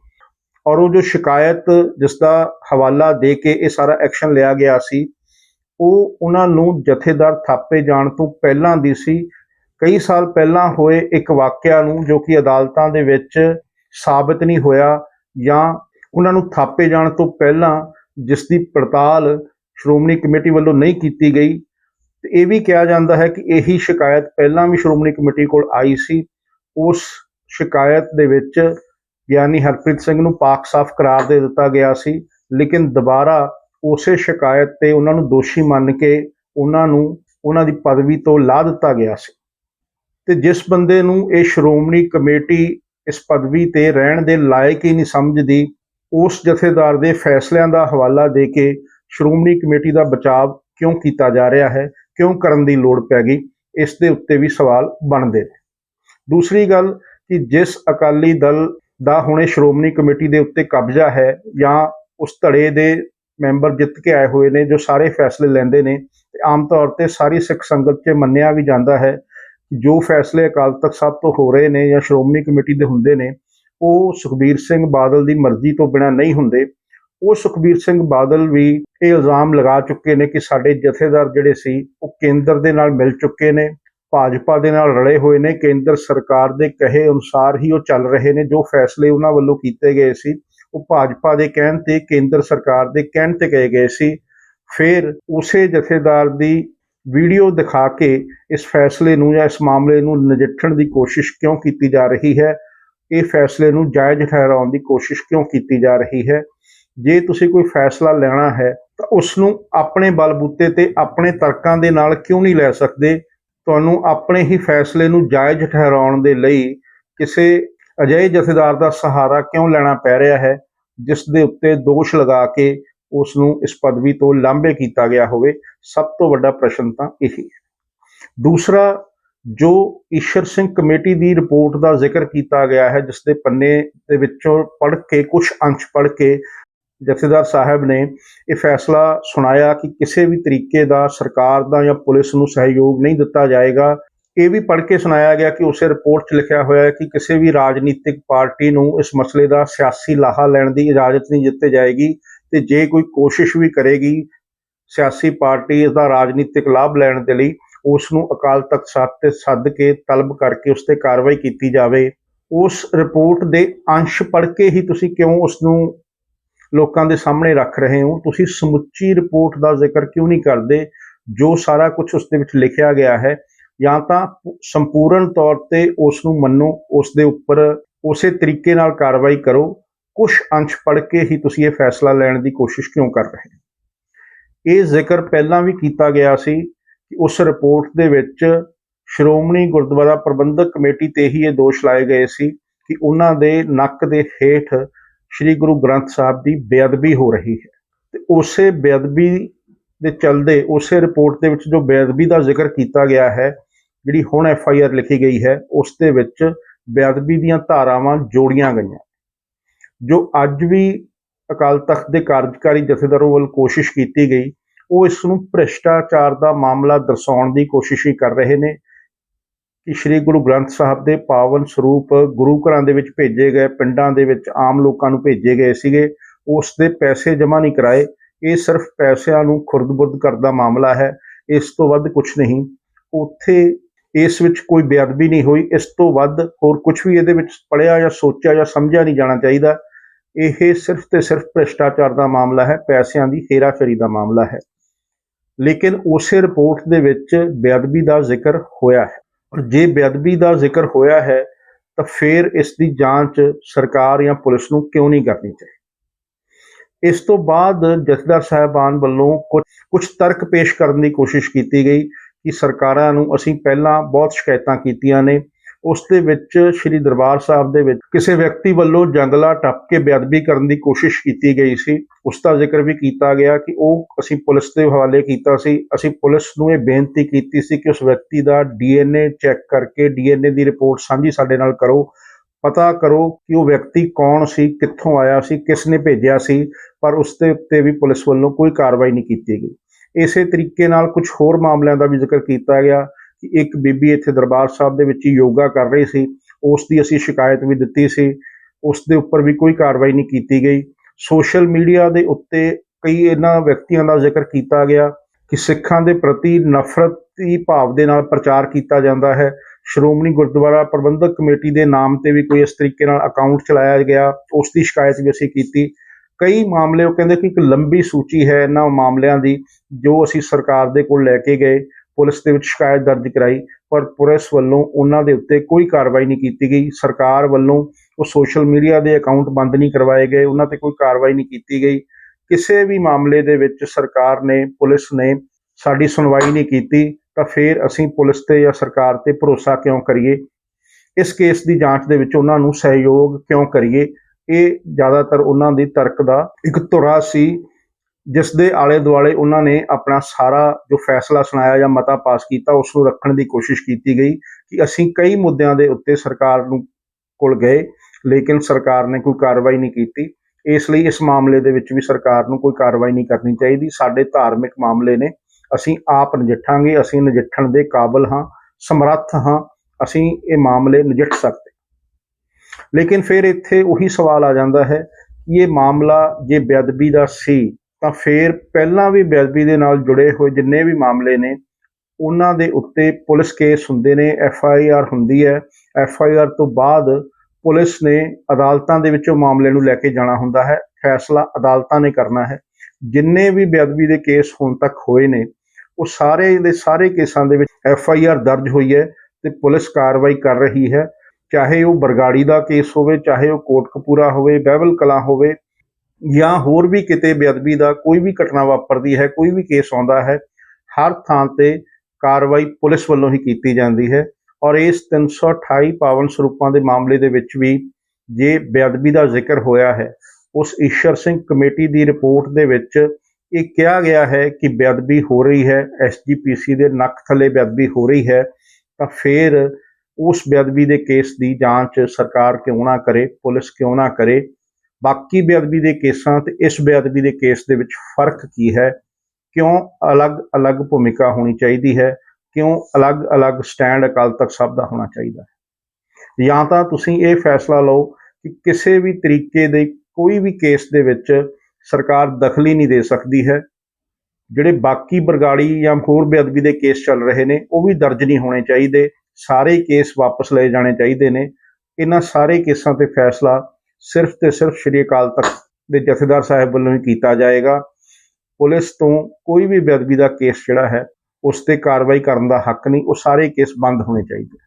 ਔਰ ਉਹ ਜੋ ਸ਼ਿਕਾਇਤ ਜਿਸ ਦਾ ਹਵਾਲਾ ਦੇ ਕੇ ਇਹ ਸਾਰਾ ਐਕਸ਼ਨ ਲਿਆ ਗਿਆ ਸੀ, ਉਹ ਉਹਨਾਂ ਨੂੰ ਜਥੇਦਾਰ ਥਾਪੇ ਜਾਣ ਤੋਂ ਪਹਿਲਾਂ ਦੀ ਸੀ। ਕਈ ਸਾਲ ਪਹਿਲਾਂ ਹੋਏ ਇੱਕ ਵਾਕਿਆ ਨੂੰ ਜੋ ਕਿ ਅਦਾਲਤਾਂ ਦੇ ਵਿੱਚ ਸਾਬਤ ਨਹੀਂ ਹੋਇਆ ਜਾਂ ਉਹਨਾਂ ਨੂੰ ਥਾਪੇ ਜਾਣ ਤੋਂ ਪਹਿਲਾਂ ਜਿਸ ਦੀ ਪੜਤਾਲ ਸ਼੍ਰੋਮਣੀ ਕਮੇਟੀ ਵੱਲੋਂ ਨਹੀਂ ਕੀਤੀ ਗਈ ਤੇ ਇਹ ਵੀ ਕਿਹਾ ਜਾਂਦਾ ਹੈ ਕਿ ਇਹੀ ਸ਼ਿਕਾਇਤ ਪਹਿਲਾਂ ਵੀ ਸ਼੍ਰੋਮਣੀ ਕਮੇਟੀ ਕੋਲ ਆਈ ਸੀ, ਉਸ ਸ਼ਿਕਾਇਤ ਦੇ ਵਿੱਚ ਗਿਆਨੀ ਹਰਪ੍ਰੀਤ ਸਿੰਘ ਨੂੰ ਪਾਕ ਸਾਫ਼ ਕਰਾਰ ਦੇ ਦਿੱਤਾ ਗਿਆ ਸੀ, ਲੇਕਿਨ ਦੁਬਾਰਾ ਉਸੇ ਸ਼ਿਕਾਇਤ ਤੇ ਉਹਨਾਂ ਨੂੰ ਦੋਸ਼ੀ ਮੰਨ ਕੇ ਉਹਨਾਂ ਨੂੰ ਉਹਨਾਂ ਦੀ ਪਦਵੀ ਤੋਂ ਲਾ ਦਿੱਤਾ ਗਿਆ ਸੀ। ਤੇ ਜਿਸ ਬੰਦੇ ਨੂੰ ਇਹ ਸ਼੍ਰੋਮਣੀ ਕਮੇਟੀ ਇਸ ਪਦਵੀ ਤੇ ਰਹਿਣ ਦੇ ਲਾਇਕ ਹੀ ਨਹੀਂ ਸਮਝਦੀ, ਉਸ ਜਥੇਦਾਰ ਦੇ ਫੈਸਲਿਆਂ ਦਾ ਹਵਾਲਾ ਦੇ ਕੇ ਸ਼੍ਰੋਮਣੀ ਕਮੇਟੀ ਦਾ ਬਚਾਅ ਕਿਉਂ ਕੀਤਾ ਜਾ ਰਿਹਾ ਹੈ ਕਿਉਂ ਕਰਨ ਦੀ ਲੋੜ ਪੈ ਗਈ, ਇਸ ਦੇ ਉੱਤੇ ਵੀ ਸਵਾਲ ਬਣਦੇ ਨੇ। ਦੂਸਰੀ ਗੱਲ ਕਿ ਜਿਸ ਅਕਾਲੀ ਦਲ ਦਾ ਹੁਣੇ ਸ਼੍ਰੋਮਣੀ ਕਮੇਟੀ ਦੇ ਉੱਤੇ ਕਬਜ਼ਾ ਹੈ ਜਾਂ ਉਸ ਧੜੇ ਦੇ ਮੈਂਬਰ ਜਿੱਤ ਕੇ ਆਏ ਹੋਏ ਨੇ, ਜੋ ਸਾਰੇ ਫੈਸਲੇ ਲੈਂਦੇ ਨੇ, ਤੇ ਆਮ ਤੌਰ ਤੇ ਸਾਰੀ ਸਿੱਖ ਸੰਗਤ 'ਚ ਮੰਨਿਆ ਵੀ ਜਾਂਦਾ ਹੈ ਕਿ ਜੋ ਫੈਸਲੇ ਅਕਾਲ ਤਖਤ ਸਾਹਿਬ ਤੋਂ ਹੋ ਰਹੇ ਨੇ ਜਾਂ ਸ਼੍ਰੋਮਣੀ ਕਮੇਟੀ ਦੇ ਹੁੰਦੇ ਨੇ, ਉਹ ਸੁਖਬੀਰ ਸਿੰਘ ਬਾਦਲ ਦੀ ਮਰਜ਼ੀ ਤੋਂ ਬਿਨਾ ਨਹੀਂ ਹੁੰਦੇ। ਉਹ ਸੁਖਬੀਰ ਸਿੰਘ ਬਾਦਲ ਵੀ ਇਹ ਇਲਜ਼ਾਮ ਲਗਾ ਚੁੱਕੇ ਨੇ ਕਿ ਸਾਡੇ ਜਥੇਦਾਰ ਜਿਹੜੇ ਸੀ, ਉਹ ਕੇਂਦਰ ਦੇ ਨਾਲ ਮਿਲ ਚੁੱਕੇ ਨੇ, ਭਾਜਪਾ ਦੇ ਨਾਲ ਰਲੇ ਹੋਏ ਨੇ, ਕੇਂਦਰ ਸਰਕਾਰ ਦੇ ਕਹੇ ਅਨੁਸਾਰ ਹੀ ਉਹ ਚੱਲ ਰਹੇ ਨੇ, ਜੋ ਫੈਸਲੇ ਉਹਨਾਂ ਵੱਲੋਂ ਕੀਤੇ ਗਏ ਸੀ, ਉਹ ਭਾਜਪਾ ਦੇ ਕਹਿਣ ਤੇ ਕੇਂਦਰ ਸਰਕਾਰ ਦੇ ਕਹਿਣ ਤੇ ਗਏ ਗਏ ਸੀ। ਫਿਰ ਉਸੇ ਜਥੇਦਾਰ ਦੀ ਵੀਡੀਓ ਦਿਖਾ ਕੇ ਇਸ ਫੈਸਲੇ ਨੂੰ ਜਾਂ ਇਸ ਮਾਮਲੇ ਨੂੰ ਨਜਿੱਠਣ ਦੀ ਕੋਸ਼ਿਸ਼ ਕਿਉਂ ਕੀਤੀ ਜਾ ਰਹੀ ਹੈ? ਇਹ ਫੈਸਲੇ ਨੂੰ ਜਾਇਜ਼ ਠਹਿਰਾਉਣ ਦੀ ਕੋਸ਼ਿਸ਼ ਕਿਉਂ ਕੀਤੀ ਜਾ ਰਹੀ ਹੈ? ਜੇ ਤੁਸੀਂ ਕੋਈ ਫੈਸਲਾ ਲੈਣਾ ਹੈ, ਤਾਂ ਉਸ ਨੂੰ ਆਪਣੇ ਬਲਬੂਤੇ ਤੇ ਆਪਣੇ ਤਰਕਾਂ ਦੇ ਨਾਲ ਕਿਉਂ ਨਹੀਂ ਲੈ ਸਕਦੇ? ਤੁਹਾਨੂੰ ਆਪਣੇ ਹੀ ਫੈਸਲੇ ਨੂੰ ਜਾਇਜ਼ ਠਹਿਰਾਉਣ ਦੇ ਲਈ ਕਿਸੇ ਅਜਿਹੇ ਜਥੇਦਾਰ ਦਾ ਸਹਾਰਾ ਕਿਉਂ ਲੈਣਾ ਪੈ ਰਿਹਾ ਹੈ, ਜਿਸ ਦੇ ਉੱਤੇ ਦੋਸ਼ ਲਗਾ ਕੇ ਉਸ ਨੂੰ ਇਸ ਪਦਵੀ ਤੋਂ ਲਾਂਭੇ ਕੀਤਾ ਗਿਆ ਹੋਵੇ? ਸਭ ਤੋਂ ਵੱਡਾ ਪ੍ਰਸ਼ਨ ਤਾਂ ਇਹੀ ਹੈ। ਦੂਸਰਾ, ਜੋ ਈਸ਼ਰ ਸਿੰਘ ਕਮੇਟੀ ਦੀ ਰਿਪੋਰਟ ਦਾ ਜ਼ਿਕਰ ਕੀਤਾ ਗਿਆ ਹੈ, ਜਿਸ ਦੇ ਪੰਨੇ ਦੇ ਵਿੱਚੋਂ ਪੜ੍ਹ ਕੇ ਕੁਝ ਅੰਸ਼ ਪੜ੍ਹ ਕੇ ਜਥੇਦਾਰ ਸਾਹਿਬ ਨੇ ਇਹ ਫੈਸਲਾ ਸੁਣਾਇਆ ਕਿ ਕਿਸੇ ਵੀ ਤਰੀਕੇ ਦਾ ਸਰਕਾਰ ਦਾ ਜਾਂ ਪੁਲਿਸ ਨੂੰ ਸਹਿਯੋਗ ਨਹੀਂ ਦਿੱਤਾ ਜਾਏਗਾ। ਇਹ ਵੀ ਪੜ੍ਹ ਕੇ ਸੁਣਾਇਆ ਗਿਆ ਕਿ ਉਸੇ ਰਿਪੋਰਟ 'ਚ ਲਿਖਿਆ ਹੋਇਆ ਹੈ ਕਿ ਕਿਸੇ ਵੀ ਰਾਜਨੀਤਿਕ ਪਾਰਟੀ ਨੂੰ ਇਸ ਮਸਲੇ ਦਾ ਸਿਆਸੀ ਲਾਹਾ ਲੈਣ ਦੀ ਇਜਾਜ਼ਤ ਨਹੀਂ ਦਿੱਤੀ ਜਾਏਗੀ ਤੇ ਜੇ ਕੋਈ ਕੋਸ਼ਿਸ਼ ਵੀ ਕਰੇਗੀ ਸਿਆਸੀ ਪਾਰਟੀ ਇਸ ਦਾ ਰਾਜਨੀਤਿਕ ਲਾਭ ਲੈਣ ਦੇ ਲਈ, ਉਸ ਨੂੰ ਅਕਾਲ ਤਖਤ ਸਾਹਿਬ ਤੇ ਸੱਦ ਕੇ ਤਲਬ ਕਰਕੇ ਉਸ ਤੇ ਕਾਰਵਾਈ ਕੀਤੀ ਜਾਵੇ। ਉਸ ਰਿਪੋਰਟ ਦੇ ਅੰਸ਼ ਪੜ੍ਹ ਕੇ ਹੀ ਤੁਸੀਂ ਕਿਉਂ ਉਸ ਨੂੰ ਲੋਕਾਂ ਦੇ ਸਾਹਮਣੇ ਰੱਖ ਰਹੇ ਹੋ। ਤੁਸੀਂ ਸਮੁੱਚੀ ਰਿਪੋਰਟ ਦਾ ਜ਼ਿਕਰ ਕਿਉਂ ਨਹੀਂ ਕਰਦੇ, ਜੋ ਸਾਰਾ ਕੁਝ ਉਸ ਦੇ ਵਿੱਚ ਲਿਖਿਆ ਗਿਆ ਹੈ? ਜਾਂ ਤਾਂ ਸੰਪੂਰਨ ਤੌਰ ਤੇ ਉਸ ਨੂੰ ਮੰਨੋ, ਉਸ ਦੇ ਉੱਪਰ ਉਸੇ ਤਰੀਕੇ ਨਾਲ ਕਾਰਵਾਈ ਕਰੋ। ਕੁਝ ਅੰਸ਼ ਪੜ੍ਹ ਕੇ ਹੀ ਤੁਸੀਂ ਇਹ ਫੈਸਲਾ ਲੈਣ ਦੀ ਕੋਸ਼ਿਸ਼ ਕਿਉਂ ਕਰ ਰਹੇ ਹੋ? ਇਹ ਜ਼ਿਕਰ ਪਹਿਲਾਂ ਵੀ ਕੀਤਾ ਗਿਆ ਸੀ ਕਿ ਉਸ ਰਿਪੋਰਟ ਦੇ ਵਿੱਚ ਸ਼੍ਰੋਮਣੀ ਗੁਰਦੁਆਰਾ ਪ੍ਰਬੰਧਕ ਕਮੇਟੀ ਤੇ ਹੀ ਇਹ ਦੋਸ਼ ਲਾਏ ਗਏ ਸੀ ਕਿ ਉਹਨਾਂ ਦੇ ਨੱਕ ਦੇ ਹੇਠ ਸ੍ਰੀ ਗੁਰੂ ਗ੍ਰੰਥ ਸਾਹਿਬ ਦੀ ਬੇਅਦਬੀ ਹੋ ਰਹੀ ਹੈ। ਤੇ ਉਸੇ ਬੇਅਦਬੀ ਦੇ ਚਲਦੇ, ਉਸੇ ਰਿਪੋਰਟ ਦੇ ਵਿੱਚ ਜੋ ਬੇਅਦਬੀ ਦਾ ਜ਼ਿਕਰ ਕੀਤਾ ਗਿਆ ਹੈ, ਜਿਹੜੀ ਹੁਣ ਐਫ ਆਈ ਆਰ ਲਿਖੀ ਗਈ ਹੈ, ਉਸ ਦੇ ਵਿੱਚ ਬੇਅਦਬੀ ਦੀਆਂ ਧਾਰਾਵਾਂ ਜੋੜੀਆਂ ਗਈਆਂ। ਜੋ ਅੱਜ ਵੀ ਅਕਾਲ ਤਖਤ ਦੇ ਕਾਰਜਕਾਰੀ ਜਥੇਦਾਰਾਂ ਵੱਲ ਕੋਸ਼ਿਸ਼ ਕੀਤੀ ਗਈ, ਉਹ ਇਸ ਨੂੰ ਭ੍ਰਿਸ਼ਟਾਚਾਰ ਦਾ ਮਾਮਲਾ ਦਰਸਾਉਣ ਦੀ ਕੋਸ਼ਿਸ਼ ਹੀ ਕਰ ਰਹੇ ਨੇ। ਕਿ ਸ੍ਰੀ ਗੁਰੂ ਗ੍ਰੰਥ ਸਾਹਿਬ ਦੇ ਪਾਵਨ ਸਰੂਪ ਗੁਰੂ ਘਰਾਂ ਦੇ ਵਿੱਚ ਭੇਜੇ ਗਏ, ਪਿੰਡਾਂ ਦੇ ਵਿੱਚ ਆਮ ਲੋਕਾਂ ਨੂੰ ਭੇਜੇ ਗਏ ਸੀਗੇ, ਉਸ ਦੇ ਪੈਸੇ ਜਮ੍ਹਾਂ ਨਹੀਂ ਕਰਾਏ। ਇਹ ਸਿਰਫ ਪੈਸਿਆਂ ਨੂੰ ਖੁਰਦ-ਬੁਰਦ ਕਰਦਾ ਮਾਮਲਾ ਹੈ, ਇਸ ਤੋਂ ਵੱਧ ਕੁਝ ਨਹੀਂ। ਉੱਥੇ ਇਸ ਵਿੱਚ ਕੋਈ ਬੇਅਦਬੀ ਨਹੀਂ ਹੋਈ। ਇਸ ਤੋਂ ਵੱਧ ਹੋਰ ਕੁਝ ਵੀ ਇਹਦੇ ਵਿੱਚ ਪੜਿਆ ਜਾਂ ਸੋਚਿਆ ਜਾਂ ਸਮਝਿਆ ਨਹੀਂ ਜਾਣਾ ਚਾਹੀਦਾ। ਇਹ ਸਿਰਫ ਤੇ ਸਿਰਫ ਭ੍ਰਿਸ਼ਟਾਚਾਰ ਦਾ ਮਾਮਲਾ ਹੈ, ਪੈਸਿਆਂ ਦੀ ਹੇਰਾਫੇਰੀ ਦਾ ਮਾਮਲਾ ਹੈ। ਲੇਕਿਨ ਉਸੇ ਰਿਪੋਰਟ ਦੇ ਵਿੱਚ ਬੇਅਦਬੀ ਦਾ ਜ਼ਿਕਰ ਹੋਇਆ ਹੈ। ਔਰ ਜੇ ਬੇਅਦਬੀ ਦਾ ਜ਼ਿਕਰ ਹੋਇਆ ਹੈ, ਤਾਂ ਫਿਰ ਇਸ ਦੀ ਜਾਂਚ ਸਰਕਾਰ ਜਾਂ ਪੁਲਿਸ ਨੂੰ ਕਿਉਂ ਨਹੀਂ ਕਰਨੀ ਚਾਹੀਦੀ? ਇਸ ਤੋਂ ਬਾਅਦ ਜਥੇਦਾਰ ਸਾਹਿਬਾਨ ਵੱਲੋਂ ਕੁਝ ਕੁਝ ਤਰਕ ਪੇਸ਼ ਕਰਨ ਦੀ ਕੋਸ਼ਿਸ਼ ਕੀਤੀ ਗਈ ਕਿ ਸਰਕਾਰਾਂ ਨੂੰ ਅਸੀਂ ਪਹਿਲਾਂ ਬਹੁਤ ਸ਼ਿਕਾਇਤਾਂ ਕੀਤੀਆਂ ਨੇ ਉਸ ਦੇ ਵਿੱਚ ਸ੍ਰੀ ਦਰਬਾਰ ਸਾਹਿਬ ਦੇ ਵਿੱਚ ਕਿਸੇ ਵਿਅਕਤੀ ਵੱਲੋਂ ਜੰਗਲਾ ਟੱਪ ਕੇ ਬੇਅਦਬੀ ਕਰਨ ਦੀ ਕੋਸ਼ਿਸ਼ ਕੀਤੀ ਗਈ ਸੀ। ਉਸ ਦਾ ਜ਼ਿਕਰ ਵੀ ਕੀਤਾ ਗਿਆ ਕਿ ਉਹ ਅਸੀਂ ਪੁਲਿਸ ਦੇ ਹਵਾਲੇ ਕੀਤਾ ਸੀ। ਅਸੀਂ ਪੁਲਿਸ ਨੂੰ ਇਹ ਬੇਨਤੀ ਕੀਤੀ ਸੀ ਕਿ ਉਸ ਵਿਅਕਤੀ ਦਾ ਡੀਐਨਏ ਚੈੱਕ ਕਰਕੇ ਡੀਐਨਏ ਦੀ ਰਿਪੋਰਟ ਸਾਂਝੀ ਸਾਡੇ ਨਾਲ ਕਰੋ। ਪਤਾ ਕਰੋ ਕਿ ਉਹ ਵਿਅਕਤੀ ਕੌਣ ਸੀ, ਕਿੱਥੋਂ ਆਇਆ ਸੀ, ਕਿਸ ਨੇ ਭੇਜਿਆ ਸੀ, ਪਰ ਉਸ ਦੇ ਉੱਤੇ ਵੀ ਪੁਲਿਸ ਵੱਲੋਂ ਕੋਈ ਕਾਰਵਾਈ ਨਹੀਂ ਕੀਤੀ ਗਈ। ਇਸੇ ਤਰੀਕੇ ਨਾਲ ਕੁਝ ਹੋਰ ਮਾਮਲਿਆਂ ਦਾ ਵੀ ਜ਼ਿਕਰ ਕੀਤਾ ਗਿਆ। ਇੱਕ ਬੀਬੀ ਇੱਥੇ ਦਰਬਾਰ ਸਾਹਿਬ ਦੇ ਵਿੱਚ ਹੀ ਯੋਗਾ ਕਰ ਰਹੀ ਸੀ, ਉਸ ਦੀ ਅਸੀਂ ਸ਼ਿਕਾਇਤ ਵੀ ਦਿੱਤੀ ਸੀ, ਉਸ ਦੇ ਉੱਪਰ ਵੀ ਕੋਈ ਕਾਰਵਾਈ ਨਹੀਂ ਕੀਤੀ ਗਈ। ਸੋਸ਼ਲ ਮੀਡੀਆ ਦੇ ਉੱਤੇ ਕਈ ਇਹਨਾਂ ਵਿਅਕਤੀਆਂ ਦਾ ਜ਼ਿਕਰ ਕੀਤਾ ਗਿਆ ਕਿ ਸਿੱਖਾਂ ਦੇ ਪ੍ਰਤੀ ਨਫ਼ਰਤੀ ਭਾਵ ਦੇ ਨਾਲ ਪ੍ਰਚਾਰ ਕੀਤਾ ਜਾਂਦਾ ਹੈ। ਸ਼੍ਰੋਮਣੀ ਗੁਰਦੁਆਰਾ ਪ੍ਰਬੰਧਕ ਕਮੇਟੀ ਦੇ ਨਾਮ ਤੇ ਵੀ ਕੋਈ ਇਸ ਤਰੀਕੇ ਨਾਲ ਅਕਾਊਂਟ ਚਲਾਇਆ ਗਿਆ, ਉਸ ਦੀ ਸ਼ਿਕਾਇਤ ਵੀ ਅਸੀਂ ਕੀਤੀ। ਕਈ ਮਾਮਲੇ, ਉਹ ਕਹਿੰਦੇ ਕਿ ਇੱਕ ਲੰਬੀ ਸੂਚੀ ਹੈ ਇਹਨਾਂ ਮਾਮਲਿਆਂ ਦੀ, ਜੋ ਅਸੀਂ ਸਰਕਾਰ ਦੇ ਕੋਲ ਲੈ ਕੇ ਗਏ। ਪੁਲਿਸ ਦੇ ਵਿੱਚ ਸ਼ਿਕਾਇਤ ਦਰਜ ਕਰਾਈ, ਪਰ ਪੁਲਿਸ ਵੱਲੋਂ ਉਹਨਾਂ ਦੇ ਉੱਤੇ ਕੋਈ ਕਾਰਵਾਈ ਨਹੀਂ ਕੀਤੀ ਗਈ। ਸਰਕਾਰ ਵੱਲੋਂ ਉਹ ਸੋਸ਼ਲ ਮੀਡੀਆ ਦੇ ਅਕਾਊਂਟ ਬੰਦ ਨਹੀਂ ਕਰਵਾਏ ਗਏ, ਉਹਨਾਂ ਤੇ ਕੋਈ ਕਾਰਵਾਈ ਨਹੀਂ ਕੀਤੀ ਗਈ। ਕਿਸੇ ਵੀ ਮਾਮਲੇ ਦੇ ਵਿੱਚ ਸਰਕਾਰ ਨੇ, ਪੁਲਿਸ ਨੇ ਸਾਡੀ ਸੁਣਵਾਈ ਨਹੀਂ ਕੀਤੀ, ਤਾਂ ਫਿਰ ਅਸੀਂ ਪੁਲਿਸ ਤੇ ਜਾਂ ਸਰਕਾਰ ਤੇ ਭਰੋਸਾ ਕਿਉਂ ਕਰੀਏ? ਇਸ ਕੇਸ ਦੀ ਜਾਂਚ ਦੇ ਵਿੱਚ ਉਹਨਾਂ ਨੂੰ ਸਹਿਯੋਗ ਕਿਉਂ ਕਰੀਏ? ਇਹ ਜ਼ਿਆਦਾਤਰ ਉਹਨਾਂ ਦੀ ਤਰਕ ਦਾ ਇੱਕ ਧੁਰਾ ਸੀ। ਜਿਸ ਦੇ ਆਲੇ ਦੁਆਲੇ ਉਹਨਾਂ ਨੇ ਆਪਣਾ ਸਾਰਾ ਜੋ ਫੈਸਲਾ ਸੁਣਾਇਆ ਜਾਂ ਮਤਾ ਪਾਸ ਕੀਤਾ, ਉਸ ਨੂੰ ਰੱਖਣ ਦੀ ਕੋਸ਼ਿਸ਼ ਕੀਤੀ ਗਈ ਕਿ ਅਸੀਂ ਕਈ ਮੁੱਦਿਆਂ ਦੇ ਉੱਤੇ ਸਰਕਾਰ ਨੂੰ ਕੋਲ ਗਏ, ਲੇਕਿਨ ਸਰਕਾਰ ਨੇ ਕੋਈ ਕਾਰਵਾਈ ਨਹੀਂ ਕੀਤੀ। ਇਸ ਲਈ ਇਸ ਮਾਮਲੇ ਦੇ ਵਿੱਚ ਵੀ ਸਰਕਾਰ ਨੂੰ ਕੋਈ ਕਾਰਵਾਈ ਨਹੀਂ ਕਰਨੀ ਚਾਹੀਦੀ। ਸਾਡੇ ਧਾਰਮਿਕ ਮਾਮਲੇ ਨੇ, ਅਸੀਂ ਆਪ ਨਜਿੱਠਾਂਗੇ, ਅਸੀਂ ਨਜਿੱਠਣ ਦੇ ਕਾਬਲ ਹਾਂ, ਸਮਰੱਥ ਹਾਂ, ਅਸੀਂ ਇਹ ਮਾਮਲੇ ਨਜਿੱਠ ਸਕਦੇ। ਲੇਕਿਨ ਫਿਰ ਇੱਥੇ ਉਹੀ ਸਵਾਲ ਆ ਜਾਂਦਾ ਹੈ ਕਿ ਇਹ ਮਾਮਲਾ ਜੇ ਬੇਅਦਬੀ ਦਾ ਸੀ ਤਾਂ ਫਿਰ ਪਹਿਲਾਂ ਵੀ ਬੇਅਦਬੀ ਦੇ ਨਾਲ ਜੁੜੇ ਹੋਏ ਜਿੰਨੇ ਵੀ ਮਾਮਲੇ ਨੇ, ਉਹਨਾਂ ਦੇ ਉੱਤੇ ਪੁਲਿਸ ਕੇਸ ਹੁੰਦੇ ਨੇ, ਐਫ ਆਈ ਆਰ ਹੁੰਦੀ ਹੈ। ਐਫ ਆਈ ਆਰ ਤੋਂ ਬਾਅਦ ਪੁਲਿਸ ਨੇ ਅਦਾਲਤਾਂ ਦੇ ਵਿੱਚੋਂ ਮਾਮਲੇ ਨੂੰ ਲੈ ਕੇ ਜਾਣਾ ਹੁੰਦਾ ਹੈ। ਫੈਸਲਾ ਅਦਾਲਤਾਂ ਨੇ ਕਰਨਾ ਹੈ। ਜਿੰਨੇ ਵੀ ਬੇਅਦਬੀ ਦੇ ਕੇਸ ਹੁਣ ਤੱਕ ਹੋਏ ਨੇ, ਉਹ ਸਾਰੇ ਦੇ ਸਾਰੇ ਕੇਸਾਂ ਦੇ ਵਿੱਚ ਐਫ ਆਈ ਆਰ ਦਰਜ ਹੋਈ ਹੈ ਤੇ ਪੁਲਿਸ ਕਾਰਵਾਈ ਕਰ ਰਹੀ ਹੈ। ਚਾਹੇ ਉਹ ਬਰਗਾੜੀ ਦਾ ਕੇਸ ਹੋਵੇ, ਚਾਹੇ ਉਹ ਕੋਟਕਪੂਰਾ ਹੋਵੇ, ਬਹਿਬਲ ਕਲਾਂ ਹੋਵੇ ਜਾਂ ਹੋਰ ਵੀ ਕਿਤੇ ਬੇਅਦਬੀ ਦਾ ਕੋਈ ਵੀ ਘਟਨਾ ਵਾਪਰਦੀ ਹੈ, ਕੋਈ ਵੀ ਕੇਸ ਆਉਂਦਾ ਹੈ, ਹਰ ਥਾਂ ਤੇ ਕਾਰਵਾਈ ਪੁਲਿਸ ਵੱਲੋਂ ਹੀ ਕੀਤੀ ਜਾਂਦੀ ਹੈ ਔਰ ਇਸ 328 ਪਾਵਨ ਸਰੂਪਾਂ ਦੇ ਮਾਮਲੇ ਦੇ ਵਿੱਚ ਵੀ ਜੇ ਬੇਅਦਬੀ ਦਾ ਜ਼ਿਕਰ ਹੋਇਆ ਹੈ, ਉਸ ਈਸ਼ਰ ਸਿੰਘ ਕਮੇਟੀ ਦੀ ਰਿਪੋਰਟ ਦੇ ਵਿੱਚ ਇਹ ਕਿਹਾ ਗਿਆ ਹੈ ਕਿ ਬੇਅਦਬੀ ਹੋ ਰਹੀ ਹੈ ਐਸਜੀਪੀਸੀ ਦੇ ਨੱਕ ਥੱਲੇ ਬੇਅਦਬੀ ਹੋ ਰਹੀ ਹੈ, ਤਾਂ ਫਿਰ ਉਸ ਬੇਅਦਬੀ ਦੇ ਕੇਸ ਦੀ ਜਾਂਚ ਸਰਕਾਰ ਕਿਉਂ ਨਾ ਕਰੇ, ਪੁਲਿਸ ਕਿਉਂ ਨਾ ਕਰੇ ਬਾਕੀ ਬੇਅਦਬੀ ਦੇ ਕੇਸਾਂ ਤੇ ਇਸ ਬੇਅਦਬੀ ਦੇ ਕੇਸ ਦੇ ਵਿੱਚ ਫ਼ਰਕ ਕੀ ਹੈ? ਕਿਉਂ ਅਲੱਗ-ਅਲੱਗ ਭੂਮਿਕਾ ਹੋਣੀ ਚਾਹੀਦੀ ਹੈ? ਕਿਉਂ ਅਲੱਗ-ਅਲੱਗ ਸਟੈਂਡ ਅਕਾਲ ਤਖਤ ਸਾਹਿਬ ਦਾ ਹੋਣਾ ਚਾਹੀਦਾ ਹੈ? ਜਾਂ ਤਾਂ ਤੁਸੀਂ ਇਹ ਫੈਸਲਾ ਲਓ ਕਿ ਕਿਸੇ ਵੀ ਤਰੀਕੇ ਦੇ ਕੋਈ ਵੀ ਕੇਸ ਦੇ ਵਿੱਚ ਸਰਕਾਰ ਦਖਲੀ ਨਹੀਂ ਦੇ ਸਕਦੀ ਹੈ। ਜਿਹੜੇ ਬਾਕੀ ਬਰਗਾੜੀ ਜਾਂ ਹੋਰ ਬੇਅਦਬੀ ਦੇ ਕੇਸ ਚੱਲ ਰਹੇ ਨੇ, ਉਹ ਵੀ ਦਰਜ ਨਹੀਂ ਹੋਣੇ ਚਾਹੀਦੇ। ਸਾਰੇ ਕੇਸ ਵਾਪਸ ਲਏ ਜਾਣੇ ਚਾਹੀਦੇ ਨੇ। ਇਹਨਾਂ ਸਾਰੇ ਕੇਸਾਂ ਤੇ ਫੈਸਲਾ ਸਿਰਫ ਤੇ ਸਿਰਫ ਸ਼੍ਰੀ ਅਕਾਲ ਤਖਤ ਦੇ ਜਥੇਦਾਰ ਸਾਹਿਬ ਵੱਲੋਂ ਹੀ ਕੀਤਾ ਜਾਏਗਾ। ਪੁਲਿਸ ਤੋਂ ਕੋਈ ਵੀ ਬੇਅਦਬੀ ਦਾ ਕੇਸ ਜਿਹੜਾ ਹੈ, ਉਸ ਤੇ ਕਾਰਵਾਈ ਕਰਨ ਦਾ ਹੱਕ ਨਹੀਂ, ਉਹ ਸਾਰੇ ਕੇਸ ਬੰਦ ਹੋਣੇ ਚਾਹੀਦੇ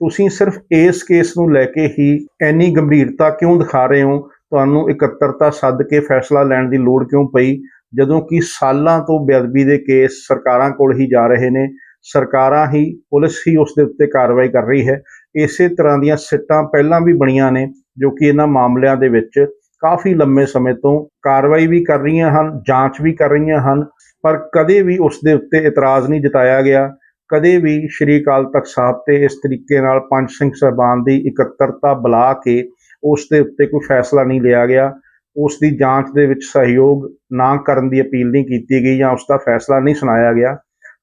ਤੁਸੀਂ ਸਿਰਫ ਇਸ ਕੇਸ ਨੂੰ ਲੈ ਕੇ ਹੀ ਇੰਨੀ ਗੰਭੀਰਤਾ ਕਿਉਂ ਦਿਖਾ ਰਹੇ ਹੋ? ਤੁਹਾਨੂੰ ਇਕੱਤਰਤਾ ਸੱਦ ਕੇ ਫੈਸਲਾ ਲੈਣ ਦੀ ਲੋੜ ਕਿਉਂ ਪਈ? ਜਦੋਂ ਕਿ ਸਾਲਾਂ ਤੋਂ ਬੇਅਦਬੀ ਦੇ ਕੇਸ ਸਰਕਾਰਾਂ ਕੋਲ ਹੀ ਜਾ ਰਹੇ ਨੇ, ਸਰਕਾਰਾਂ ਹੀ, ਪੁਲਿਸ ਹੀ ਉਸ ਦੇ ਉੱਤੇ ਕਾਰਵਾਈ ਕਰ ਰਹੀ ਹੈ। ਇਸੇ ਤਰ੍ਹਾਂ ਦੀਆਂ ਸਿੱਟਾਂ ਪਹਿਲਾਂ ਵੀ ਬਣੀਆਂ ਨੇ, ਜੋ ਕਿ ਇਹਨਾਂ ਮਾਮਲਿਆਂ ਦੇ ਵਿੱਚ ਕਾਫੀ ਲੰਮੇ ਸਮੇਂ ਤੋਂ ਕਾਰਵਾਈ ਵੀ ਕਰ ਰਹੀਆਂ ਹਨ, ਜਾਂਚ ਵੀ ਕਰ ਰਹੀਆਂ ਹਨ, ਪਰ ਕਦੇ ਵੀ ਉਸ ਦੇ ਉੱਤੇ ਇਤਰਾਜ਼ ਨਹੀਂ ਜਤਾਇਆ ਗਿਆ। ਕਦੇ ਵੀ ਸ਼੍ਰੀ ਅਕਾਲ ਤਖਤ ਸਾਹਿਬ ਤੇ ਇਸ ਤਰੀਕੇ ਨਾਲ ਪੰਜ ਸਿੰਘ ਸਾਹਿਬਾਨ ਦੀ ਇਕੱਤਰਤਾ ਬੁਲਾ ਕੇ ਉਸ ਦੇ ਉੱਤੇ ਕੋਈ ਫੈਸਲਾ ਨਹੀਂ ਲਿਆ ਗਿਆ। ਉਸ ਦੀ ਜਾਂਚ ਦੇ ਵਿੱਚ ਸਹਿਯੋਗ ਨਾ ਕਰਨ ਦੀ ਅਪੀਲ ਨਹੀਂ ਕੀਤੀ ਗਈ ਜਾਂ ਉਸ ਦਾ ਫੈਸਲਾ ਨਹੀਂ ਸੁਣਾਇਆ ਗਿਆ।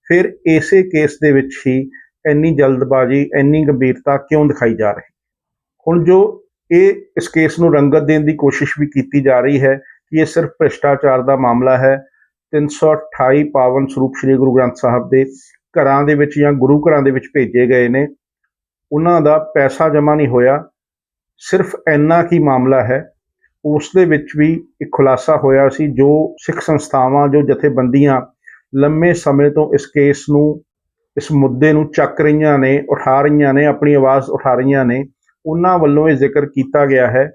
ਫਿਰ ਇਸੇ ਕੇਸ ਦੇ ਵਿੱਚ ਹੀ ਇੰਨੀ ਜਲਦਬਾਜ਼ੀ, ਇੰਨੀ ਗੰਭੀਰਤਾ ਕਿਉਂ ਦਿਖਾਈ ਜਾ ਰਹੀ? ਹੁਣ ਜੋ ਇਹ ਇਸ ਕੇਸ ਨੂੰ ਰੰਗਤ ਦੇਣ ਦੀ ਕੋਸ਼ਿਸ਼ ਵੀ ਕੀਤੀ ਜਾ ਰਹੀ ਹੈ ਕਿ ਇਹ ਸਿਰਫ ਭ੍ਰਿਸ਼ਟਾਚਾਰ ਦਾ ਮਾਮਲਾ ਹੈ 328 ਪਾਵਨ ਸਰੂਪ ਸ੍ਰੀ ਗੁਰੂ ਗ੍ਰੰਥ ਸਾਹਿਬ ਦੇ ਘਰਾਂ ਦੇ ਵਿੱਚ ਜਾਂ ਗੁਰੂ ਘਰਾਂ ਦੇ ਵਿੱਚ ਭੇਜੇ ਗਏ ਨੇ। ਉਹਨਾਂ ਦਾ ਪੈਸਾ ਜਮ੍ਹਾਂ ਨਹੀਂ ਹੋਇਆ, ਸਿਰਫ ਇੰਨਾ ਕੀ ਮਾਮਲਾ ਹੈ। ਉਸ ਦੇ ਵਿੱਚ ਵੀ ਇੱਕ ਖੁਲਾਸਾ ਹੋਇਆ ਸੀ ਜੋ ਸਿੱਖ ਸੰਸਥਾਵਾਂ, ਜੋ ਜਥੇਬੰਦੀਆਂ ਲੰਮੇ ਸਮੇਂ ਤੋਂ ਇਸ ਕੇਸ ਨੂੰ ਇਸ ਮੁੱਦੇ ਨੂੰ ਚੱਕ ਰਹੀਆਂ ਨੇ, ਉਠਾ ਰਹੀਆਂ ਨੇ, ਆਪਣੀ ਆਵਾਜ਼ ਉਠਾ ਰਹੀਆਂ ਨੇ, ਉਹਨਾਂ ਵੱਲੋਂ ਇਹ ਜ਼ਿਕਰ ਕੀਤਾ ਗਿਆ ਹੈ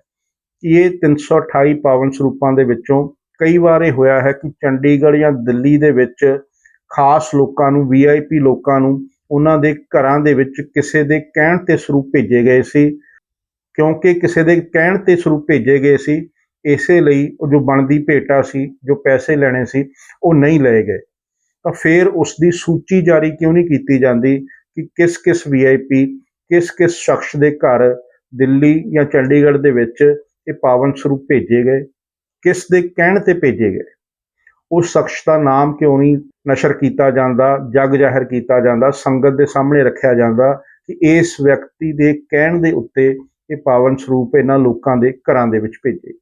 ਕਿ ਇਹ 328 ਪਾਵਨ ਸਰੂਪਾਂ ਦੇ ਵਿੱਚੋਂ ਕਈ ਵਾਰ ਇਹ ਹੋਇਆ ਹੈ ਕਿ ਚੰਡੀਗੜ੍ਹ ਜਾਂ ਦਿੱਲੀ ਦੇ ਵਿੱਚ ਖਾਸ ਲੋਕਾਂ ਨੂੰ ਵੀਆਈਪੀ ਲੋਕਾਂ ਨੂੰ, ਉਹਨਾਂ ਦੇ ਘਰਾਂ ਦੇ ਵਿੱਚ ਕਿਸੇ ਦੇ ਕਹਿਣ ਤੇ ਸਰੂਪ ਭੇਜੇ ਗਏ ਸੀ। ਕਿਉਂਕਿ ਕਿਸੇ ਦੇ ਕਹਿਣ ਤੇ ਸਰੂਪ ਭੇਜੇ ਗਏ ਸੀ, ਇਸੇ ਲਈ ਉਹ ਜੋ ਬਣਦੀ ਭੇਟਾ ਸੀ, ਜੋ ਪੈਸੇ ਲੈਣੇ ਸੀ, ਉਹ ਨਹੀਂ ਲਏ ਗਏ। ਤਾਂ ਫਿਰ ਉਸ ਦੀ ਸੂਚੀ ਜਾਰੀ ਕਿਉਂ ਨਹੀਂ ਕੀਤੀ ਜਾਂਦੀ ਕਿ ਕਿਸ ਕਿਸ ਵੀਆਈਪੀ ਕਿਸ ਕਿਸ ਸ਼ਖਸ ਦੇ ਘਰ ਦਿੱਲੀ ਜਾਂ ਚੰਡੀਗੜ੍ਹ ਦੇ ਵਿੱਚ ਇਹ ਪਾਵਨ ਸਰੂਪ ਭੇਜੇ ਗਏ, ਕਿਸ ਦੇ ਕਹਿਣ ਤੇ ਭੇਜੇ ਗਏ? ਉਸ ਸ਼ਖਸ ਦਾ ਨਾਮ ਕਿਉਂ ਨਹੀਂ ਨਸ਼ਰ ਕੀਤਾ ਜਾਂਦਾ, ਜਗ ਜ਼ਾਹਿਰ ਕੀਤਾ ਜਾਂਦਾ, ਸੰਗਤ ਦੇ ਸਾਹਮਣੇ ਰੱਖਿਆ ਜਾਂਦਾ ਕਿ ਇਸ ਵਿਅਕਤੀ ਦੇ ਕਹਿਣ ਦੇ ਉੱਤੇ ਇਹ ਪਾਵਨ ਸਰੂਪ ਇਹਨਾਂ ਲੋਕਾਂ ਦੇ ਘਰਾਂ ਦੇ ਵਿੱਚ ਭੇਜੇ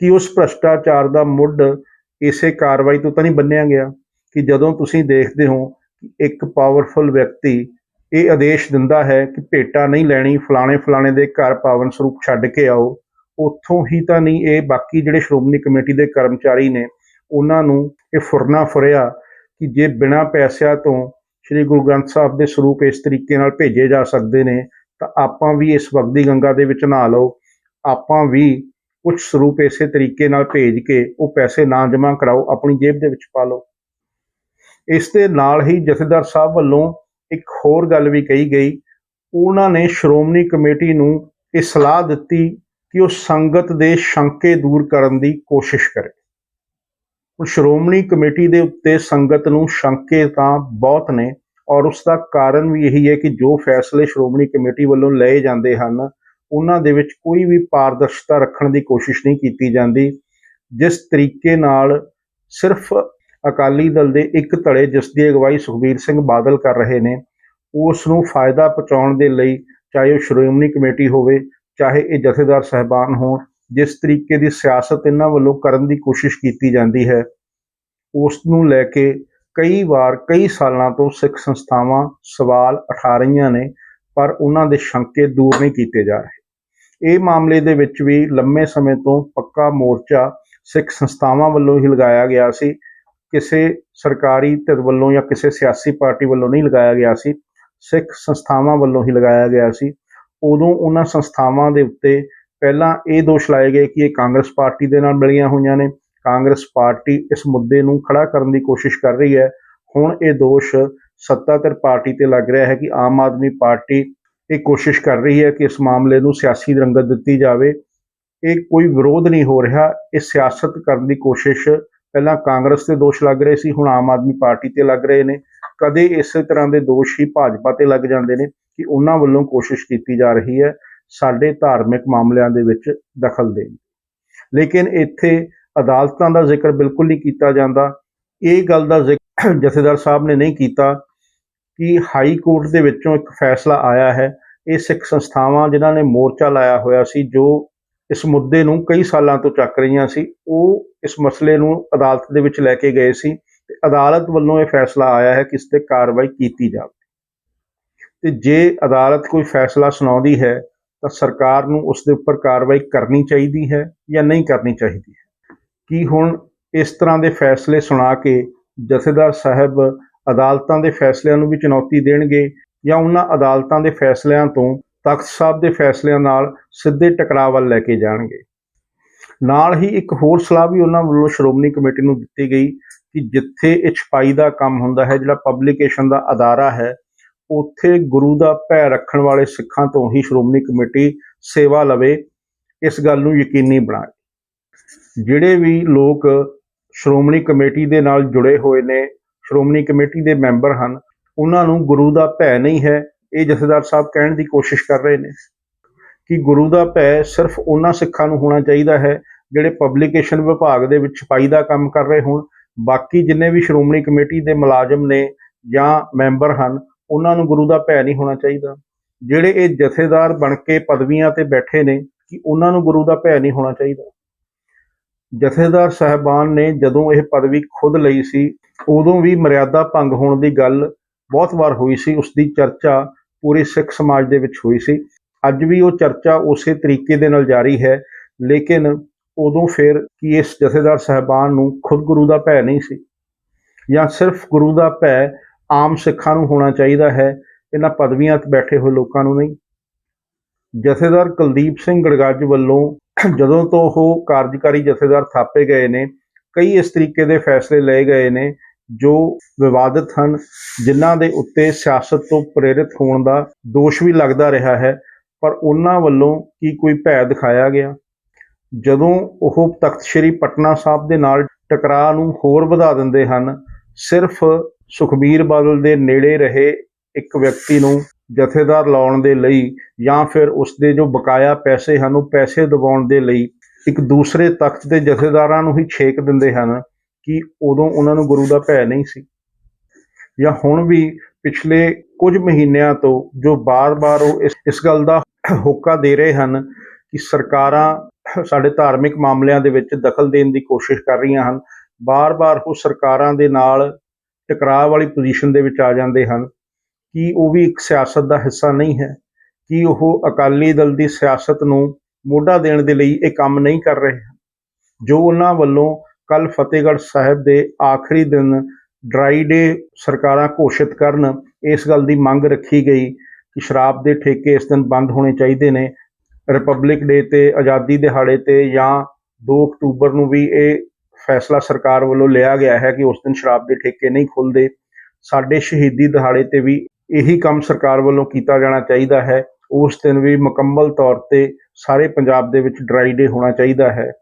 ਕਿ ਉਸ ਭ੍ਰਸ਼ਟਾਚਾਰ ਦਾ ਮੁੱਢ ਇਸੇ ਕਾਰਵਾਈ ਤੋਂ ਤਾਂ ਨਹੀਂ ਬੰਨਿਆ ਗਿਆ? ਕਿ ਜਦੋਂ ਤੁਸੀਂ ਦੇਖਦੇ ਹੋ ਕਿ ਇੱਕ ਪਾਵਰਫੁਲ ਵਿਅਕਤੀ ਇਹ ਆਦੇਸ਼ ਦਿੰਦਾ ਹੈ ਕਿ ਭੇਟਾ ਨਹੀਂ ਲੈਣੀ, ਫਲਾਣੇ ਫਲਾਣੇ ਦੇ ਘਰ ਪਾਵਨ ਸਰੂਪ ਛੱਡ ਕੇ ਆਓ, ਉੱਥੋਂ ਹੀ ਤਾਂ ਨਹੀਂ ਇਹ ਬਾਕੀ ਜਿਹੜੇ ਸ਼੍ਰੋਮਣੀ ਕਮੇਟੀ ਦੇ ਕਰਮਚਾਰੀ ਨੇ, ਉਹਨਾਂ ਨੂੰ ਇਹ ਫੁਰਨਾ ਫੁਰਿਆ ਕਿ ਜੇ ਬਿਨਾਂ ਪੈਸਿਆਂ ਤੋਂ ਸ੍ਰੀ ਗੁਰੂ ਗ੍ਰੰਥ ਸਾਹਿਬ ਦੇ ਸਰੂਪ ਇਸ ਤਰੀਕੇ ਨਾਲ ਭੇਜੇ ਜਾ ਸਕਦੇ ਨੇ, ਤਾਂ ਆਪਾਂ ਵੀ ਇਸ ਵਗਦੀ ਗੰਗਾ ਦੇ ਵਿੱਚ ਨਹਾ ਲਓ। ਆਪਾਂ ਵੀ ਕੁਝ ਸਰੂਪ ਇਸੇ ਤਰੀਕੇ ਨਾਲ ਭੇਜ ਕੇ ਉਹ ਪੈਸੇ ਨਾ ਜਮ੍ਹਾਂ ਕਰਾਓ, ਆਪਣੀ ਜੇਬ ਦੇ ਵਿੱਚ ਪਾ ਲਓ। ਇਸ ਦੇ ਨਾਲ ਹੀ ਜਥੇਦਾਰ ਸਾਹਿਬ ਵੱਲੋਂ ਇੱਕ ਹੋਰ ਗੱਲ ਵੀ ਕਹੀ ਗਈ। ਉਹਨਾਂ ਨੇ ਸ਼੍ਰੋਮਣੀ ਕਮੇਟੀ ਨੂੰ ਇਹ ਸਲਾਹ ਦਿੱਤੀ ਕਿ ਉਹ ਸੰਗਤ ਦੇ ਸ਼ੰਕੇ ਦੂਰ ਕਰਨ ਦੀ ਕੋਸ਼ਿਸ਼ ਕਰੇ। ਹੁਣ ਸ਼੍ਰੋਮਣੀ ਕਮੇਟੀ ਦੇ ਉੱਤੇ ਸੰਗਤ ਨੂੰ ਸ਼ੰਕੇ ਤਾਂ ਬਹੁਤ ਨੇ ਔਰ ਉਸ ਦਾ ਕਾਰਨ ਵੀ ਇਹੀ ਹੈ ਕਿ ਜੋ ਫੈਸਲੇ ਸ਼੍ਰੋਮਣੀ ਕਮੇਟੀ ਵੱਲੋਂ ਲਏ ਜਾਂਦੇ ਹਨ, ਉਹਨਾਂ ਦੇ ਵਿੱਚ ਕੋਈ ਵੀ ਪਾਰਦਰਸ਼ਤਾ ਰੱਖਣ ਦੀ ਕੋਸ਼ਿਸ਼ ਨਹੀਂ ਕੀਤੀ ਜਾਂਦੀ। ਜਿਸ ਤਰੀਕੇ ਨਾਲ ਸਿਰਫ ਅਕਾਲੀ ਦਲ ਦੇ ਇੱਕ ਧੜੇ ਜਿਸ ਦੀ ਅਗਵਾਈ ਸੁਖਬੀਰ ਸਿੰਘ ਬਾਦਲ ਕਰ ਰਹੇ ਨੇ ਉਸ ਨੂੰ ਫਾਇਦਾ ਪਹੁੰਚਾਉਣ ਦੇ ਲਈ ਚਾਹੇ ਉਹ ਸ਼੍ਰੋਮਣੀ ਕਮੇਟੀ ਹੋਵੇ, ਚਾਹੇ ਇਹ ਜਥੇਦਾਰ ਸਹਿਬਾਨ ਹੋਣ, ਜਿਸ ਤਰੀਕੇ ਦੀ ਸਿਆਸਤ ਇਹਨਾਂ ਵੱਲੋਂ ਕਰਨ ਦੀ ਕੋਸ਼ਿਸ਼ ਕੀਤੀ ਜਾਂਦੀ ਹੈ ਉਸ ਨੂੰ ਲੈ ਕੇ ਕਈ ਵਾਰ ਕਈ ਸਾਲਾਂ ਤੋਂ ਸਿੱਖ ਸੰਸਥਾਵਾਂ ਸਵਾਲ ਉਠਾ ਰਹੀਆਂ ਨੇ, ਪਰ ਉਹਨਾਂ ਦੇ ਸ਼ੰਕੇ ਦੂਰ ਨਹੀਂ ਕੀਤੇ ਜਾ ਰਹੇ। ਇਹ ਮਾਮਲੇ ਦੇ ਵਿੱਚ ਵੀ ਲੰਮੇ ਸਮੇਂ ਤੋਂ ਪੱਕਾ ਮੋਰਚਾ ਸਿੱਖ ਸੰਸਥਾਵਾਂ ਵੱਲੋਂ ਹੀ ਲਗਾਇਆ ਗਿਆ ਸੀ ਕਿਸੇ ਸਰਕਾਰੀ ਧਿਰ ਵੱਲੋਂ ਜਾਂ ਕਿਸੇ ਸਿਆਸੀ ਪਾਰਟੀ ਵੱਲੋਂ ਨਹੀਂ ਲਗਾਇਆ ਗਿਆ ਸੀ, ਸਿੱਖ ਸੰਸਥਾਵਾਂ ਵੱਲੋਂ ਹੀ ਲਗਾਇਆ ਗਿਆ ਸੀ। ਉਦੋਂ ਉਹਨਾਂ ਸੰਸਥਾਵਾਂ ਦੇ ਉੱਤੇ ਪਹਿਲਾਂ ਇਹ ਦੋਸ਼ ਲਾਏ ਗਏ ਕਿ ਇਹ ਕਾਂਗਰਸ ਪਾਰਟੀ ਦੇ ਨਾਲ ਮਿਲੀਆਂ ਹੋਈਆਂ ਨੇ। ਕਾਂਗਰਸ ਪਾਰਟੀ ਇਸ ਮੁੱਦੇ ਨੂੰ ਖੜਾ ਕਰਨ ਦੀ ਕੋਸ਼ਿਸ਼ ਕਰ ਰਹੀ ਹੈ। ਹੁਣ ਇਹ ਦੋਸ਼ ਸੱਤਾਧਰ ਪਾਰਟੀ ਤੇ ਲੱਗ ਰਿਹਾ ਹੈ ਕਿ ਆਮ ਆਦਮੀ ਪਾਰਟੀ ਇਹ ਕੋਸ਼ਿਸ਼ ਕਰ ਰਹੀ ਹੈ ਕਿ ਇਸ ਮਾਮਲੇ ਨੂੰ ਸਿਆਸੀ ਰੰਗਤ ਦਿੱਤੀ ਜਾਵੇ। ਇਹ ਕੋਈ ਵਿਰੋਧ ਨਹੀਂ ਹੋ ਰਿਹਾ। ਇਹ ਸਿਆਸਤ ਕਰਨ ਦੀ ਕੋਸ਼ਿਸ਼ ਪਹਿਲਾਂ ਕਾਂਗਰਸ ਤੇ ਦੋਸ਼ ਲੱਗ ਰਹੇ ਸੀ, ਹੁਣ ਆਮ ਆਦਮੀ ਪਾਰਟੀ ਤੇ ਲੱਗ ਰਹੇ ਨੇ। ਕਦੇ ਇਸੇ ਤਰ੍ਹਾਂ ਦੇ ਦੋਸ਼ ਹੀ ਭਾਜਪਾ ਤੇ ਲੱਗ ਜਾਂਦੇ ਨੇ ਕਿ ਉਹਨਾਂ ਵੱਲੋਂ ਕੋਸ਼ਿਸ਼ ਕੀਤੀ ਜਾ ਰਹੀ ਹੈ ਸਾਡੇ ਧਾਰਮਿਕ ਮਾਮਲਿਆਂ ਦੇ ਵਿੱਚ ਦਖਲ ਦੇਣ। ਲੇਕਿਨ ਇੱਥੇ ਅਦਾਲਤਾਂ ਦਾ ਜ਼ਿਕਰ ਬਿਲਕੁਲ ਨਹੀਂ ਕੀਤਾ ਜਾਂਦਾ। ਇਹ ਗੱਲ ਦਾ ਜ਼ਿਕਰ ਜਥੇਦਾਰ ਸਾਹਿਬ ਨੇ ਨਹੀਂ ਕੀਤਾ ਕਿ ਹਾਈ ਕੋਰਟ ਦੇ ਵਿੱਚੋਂ ਇੱਕ ਫੈਸਲਾ ਆਇਆ ਹੈ। ਇਹ ਸਿੱਖ ਸੰਸਥਾਵਾਂ ਜਿਨ੍ਹਾਂ ਨੇ ਮੋਰਚਾ ਲਾਇਆ ਹੋਇਆ ਸੀ, ਜੋ ਇਸ ਮੁੱਦੇ ਨੂੰ ਕਈ ਸਾਲਾਂ ਤੋਂ ਚੱਕ ਰਹੀਆਂ ਸੀ, ਉਹ ਇਸ ਮਸਲੇ ਨੂੰ ਅਦਾਲਤ ਦੇ ਵਿੱਚ ਲੈ ਕੇ ਗਏ ਸੀ ਤੇ ਅਦਾਲਤ ਵੱਲੋਂ ਇਹ ਫੈਸਲਾ ਆਇਆ ਹੈ ਕਿ ਇਸ ਤੇ ਕਾਰਵਾਈ ਕੀਤੀ ਜਾਵੇ। ਤੇ ਜੇ ਅਦਾਲਤ ਕੋਈ ਫੈਸਲਾ ਸੁਣਾਉਂਦੀ ਹੈ, ਤਾਂ ਸਰਕਾਰ ਨੂੰ ਉਸ ਦੇ ਉੱਪਰ ਕਾਰਵਾਈ ਕਰਨੀ ਚਾਹੀਦੀ ਹੈ ਜਾਂ ਨਹੀਂ ਕਰਨੀ ਚਾਹੀਦੀ ਹੈ? ਕੀ ਹੁਣ ਇਸ ਤਰ੍ਹਾਂ ਦੇ ਫੈਸਲੇ ਸੁਣਾ ਕੇ ਜਥੇਦਾਰ ਸਾਹਿਬ ਅਦਾਲਤਾਂ ਦੇ ਫੈਸਲਿਆਂ ਨੂੰ ਵੀ ਚੁਣੌਤੀ ਦੇਣਗੇ ਜਾਂ ਉਹਨਾਂ ਅਦਾਲਤਾਂ ਦੇ ਫੈਸਲਿਆਂ ਤੋਂ ਤਖਤ ਸਾਹਿਬ ਦੇ ਫੈਸਲਿਆਂ ਨਾਲ ਸਿੱਧੇ ਟਕਰਾਅ ਵੱਲ ਲੈ ਕੇ ਜਾਣਗੇ? ਨਾਲ ਹੀ ਇੱਕ ਹੋਰ ਸਲਾਹ ਵੀ ਉਹਨਾਂ ਵੱਲੋਂ ਸ਼੍ਰੋਮਣੀ ਕਮੇਟੀ ਨੂੰ ਦਿੱਤੀ ਗਈ ਕਿ ਜਿੱਥੇ ਇਹ ਛਪਾਈ ਦਾ ਕੰਮ ਹੁੰਦਾ ਹੈ, ਜਿਹੜਾ ਪਬਲੀਕੇਸ਼ਨ ਦਾ ਅਦਾਰਾ ਹੈ, ਉੱਥੇ ਗੁਰੂ ਦਾ ਭੈ ਰੱਖਣ ਵਾਲੇ ਸਿੱਖਾਂ ਤੋਂ ਹੀ ਸ਼੍ਰੋਮਣੀ ਕਮੇਟੀ ਸੇਵਾ ਲਵੇ, ਇਸ ਗੱਲ ਨੂੰ ਯਕੀਨੀ ਬਣਾਏ। ਜਿਹੜੇ ਵੀ ਲੋਕ ਸ਼੍ਰੋਮਣੀ ਕਮੇਟੀ ਦੇ ਨਾਲ ਜੁੜੇ ਹੋਏ ਨੇ, ਸ਼੍ਰੋਮਣੀ ਕਮੇਟੀ ਦੇ ਮੈਂਬਰ ਹਨ, ਉਹਨਾਂ ਨੂੰ ਗੁਰੂ ਦਾ ਭੈ ਨਹੀਂ ਹੈ, ਇਹ ਜਥੇਦਾਰ ਸਾਹਿਬ ਕਹਿਣ ਦੀ ਕੋਸ਼ਿਸ਼ ਕਰ ਰਹੇ ਨੇ। ਕਿ ਗੁਰੂ ਦਾ ਭੈ ਸਿਰਫ ਉਹਨਾਂ ਸਿੱਖਾਂ ਨੂੰ ਹੋਣਾ ਚਾਹੀਦਾ ਹੈ ਜਿਹੜੇ ਪਬਲੀਕੇਸ਼ਨ ਵਿਭਾਗ ਦੇ ਵਿੱਚ ਛਪਾਈ ਦਾ ਕੰਮ ਕਰ ਰਹੇ ਹੋਣ। ਬਾਕੀ ਜਿੰਨੇ ਵੀ ਸ਼੍ਰੋਮਣੀ ਕਮੇਟੀ ਦੇ ਮੁਲਾਜ਼ਮ ਨੇ ਜਾਂ ਮੈਂਬਰ ਹਨ, ਉਹਨਾਂ ਨੂੰ ਗੁਰੂ ਦਾ ਭੈ ਨਹੀਂ ਹੋਣਾ ਚਾਹੀਦਾ। ਜਿਹੜੇ ਇਹ ਜਥੇਦਾਰ ਬਣ ਕੇ ਪਦਵੀਆਂ ਤੇ ਬੈਠੇ ਨੇ, ਕਿ ਉਹਨਾਂ ਨੂੰ ਗੁਰੂ ਦਾ ਭੈ ਨਹੀਂ ਹੋਣਾ ਚਾਹੀਦਾ। ਜਥੇਦਾਰ ਸਾਹਿਬਾਨ ਨੇ ਜਦੋਂ ਇਹ ਪਦਵੀ ਖੁਦ ਲਈ ਸੀ, ਉਦੋਂ ਵੀ ਮਰਿਆਦਾ ਭੰਗ ਹੋਣ ਦੀ ਗੱਲ ਬਹੁਤ ਵਾਰ ਹੋਈ ਸੀ। ਉਸ ਦੀ ਚਰਚਾ ਪੂਰੇ ਸਿੱਖ ਸਮਾਜ ਦੇ ਵਿੱਚ ਹੋਈ ਸੀ। ਅੱਜ ਵੀ ਉਹ ਚਰਚਾ ਉਸੇ ਤਰੀਕੇ ਦੇ ਨਾਲ ਜਾਰੀ ਹੈ, ਲੇਕਿਨ ਉਦੋਂ ਫਿਰ ਕਿ ਇਸ ਜਥੇਦਾਰ ਸਾਹਿਬਾਨ ਨੂੰ ਖੁਦ ਗੁਰੂ ਦਾ ਭੈ ਨਹੀਂ ਸੀ? ਜਾਂ ਸਿਰਫ ਗੁਰੂ ਦਾ ਭੈ ਆਮ ਸਿੱਖਾਂ ਨੂੰ ਹੋਣਾ ਚਾਹੀਦਾ ਹੈ, ਇਹਨਾਂ ਪਦਵੀਆਂ ਤੇ ਬੈਠੇ ਹੋਏ ਲੋਕਾਂ ਨੂੰ ਨਹੀਂ? ਜਥੇਦਾਰ ਕੁਲਦੀਪ ਸਿੰਘ ਗੜਗੱਜ ਵੱਲੋਂ ਜਦੋਂ ਤੋਂ ਉਹ ਕਾਰਜਕਾਰੀ ਜਥੇਦਾਰ ਥਾਪੇ ਗਏ ਨੇ, ਕਈ ਇਸ ਤਰੀਕੇ ਦੇ ਫੈਸਲੇ ਲਏ ਗਏ ਨੇ ਜੋ ਵਿਵਾਦਿਤ ਹਨ, ਜਿਨ੍ਹਾਂ ਦੇ ਉੱਤੇ ਸਿਆਸਤ ਤੋਂ ਪ੍ਰੇਰਿਤ ਹੋਣ ਦਾ ਦੋਸ਼ ਵੀ ਲੱਗਦਾ ਰਿਹਾ ਹੈ। ਪਰ ਉਹਨਾਂ ਵੱਲੋਂ ਕੀ ਕੋਈ ਭੈ ਦਿਖਾਇਆ ਗਿਆ? ਜਦੋਂ ਉਹ ਤਖਤ ਸ੍ਰੀ ਪਟਨਾ ਸਾਹਿਬ ਦੇ ਨਾਲ ਟਕਰਾਅ ਨੂੰ ਹੋਰ ਵਧਾ ਦਿੰਦੇ ਹਨ, ਸਿਰਫ ਸੁਖਬੀਰ ਬਾਦਲ ਦੇ ਨੇੜੇ ਰਹੇ ਇੱਕ ਵਿਅਕਤੀ ਨੂੰ ਜਥੇਦਾਰ ਲਾਉਣ ਦੇ ਲਈ ਜਾਂ ਫਿਰ ਉਸ ਦੇ ਜੋ ਬਕਾਇਆ ਪੈਸੇ ਹਨ, ਉਹ ਪੈਸੇ ਦਿਵਾਉਣ ਦੇ ਲਈ ਇੱਕ ਦੂਸਰੇ ਤਖਤ ਦੇ ਜਥੇਦਾਰਾਂ ਨੂੰ ਹੀ ਛੇਕ ਦਿੰਦੇ ਹਨ ਕਿ ਉਦੋਂ ਉਹਨਾਂ ਨੂੰ ਗੁਰੂ ਦਾ ਭੈ ਨਹੀਂ ਸੀ। ਜਾਂ ਹੁਣ ਵੀ ਪਿਛਲੇ ਕੁਝ ਮਹੀਨਿਆਂ ਤੋਂ ਜੋ ਬਾਰ-ਬਾਰ ਉਹ ਇਸ ਇਸ ਗੱਲ ਦਾ ਹੋਕਾ ਦੇ ਰਹੇ ਹਨ ਕਿ ਸਰਕਾਰਾਂ ਸਾਡੇ ਧਾਰਮਿਕ ਮਾਮਲਿਆਂ ਦੇ ਵਿੱਚ ਦਖਲ ਦੇਣ ਦੀ ਕੋਸ਼ਿਸ਼ ਕਰ ਰਹੀਆਂ ਹਨ। ਬਾਰ-ਬਾਰ ਉਹ ਸਰਕਾਰਾਂ ਦੇ ਨਾਲ ਟਕਰਾਅ ਵਾਲੀ ਪੋਜੀਸ਼ਨ ਦੇ ਵਿੱਚ ਆ ਜਾਂਦੇ ਹਨ। ਕਿ ਉਹ ਵੀ ਇੱਕ ਸਿਆਸਤ ਦਾ ਹਿੱਸਾ ਨਹੀਂ ਹੈ? ਕਿ ਉਹ ਅਕਾਲੀ ਦਲ ਦੀ ਸਿਆਸਤ ਨੂੰ ਮੋਢਾ ਦੇਣ ਦੇ ਲਈ ਇਹ ਕੰਮ ਨਹੀਂ ਕਰ ਰਹੇ? ਜੋ ਉਹਨਾਂ ਵੱਲੋਂ ਕੱਲ ਫਤਿਹਗੜ੍ਹ ਸਾਹਿਬ ਦੇ ਆਖਰੀ ਦਿਨ ਡਰਾਈ ਡੇ ਸਰਕਾਰਾਂ ਘੋਸ਼ਿਤ ਕਰਨ ਇਸ ਗੱਲ ਦੀ ਮੰਗ ਰੱਖੀ ਗਈ ਕਿ ਸ਼ਰਾਬ ਦੇ ਠੇਕੇ ਇਸ ਦਿਨ ਬੰਦ ਹੋਣੇ ਚਾਹੀਦੇ ਨੇ। ਰਿਪਬਲਿਕ ਡੇ ਤੇ, ਆਜ਼ਾਦੀ ਦਿਹਾੜੇ ਤੇ ਜਾਂ 2 ਅਕਤੂਬਰ ਨੂੰ ਵੀ ਇਹ ਫੈਸਲਾ ਸਰਕਾਰ ਵੱਲੋਂ ਲਿਆ ਗਿਆ ਹੈ ਕਿ ਉਸ ਦਿਨ ਸ਼ਰਾਬ ਦੇ ਠੇਕੇ ਨਹੀਂ ਖੁੱਲਦੇ। ਸਾਡੇ ਸ਼ਹੀਦੀ ਦਿਹਾੜੇ ਤੇ ਵੀ ਇਹੀ ਕੰਮ ਸਰਕਾਰ ਵੱਲੋਂ ਕੀਤਾ ਜਾਣਾ ਚਾਹੀਦਾ ਹੈ। ਉਸ ਦਿਨ ਵੀ ਮੁਕੰਮਲ ਤੌਰ ਤੇ ਸਾਰੇ ਪੰਜਾਬ ਦੇ ਵਿੱਚ ਡਰਾਈ ਡੇ ਹੋਣਾ ਚਾਹੀਦਾ ਹੈ।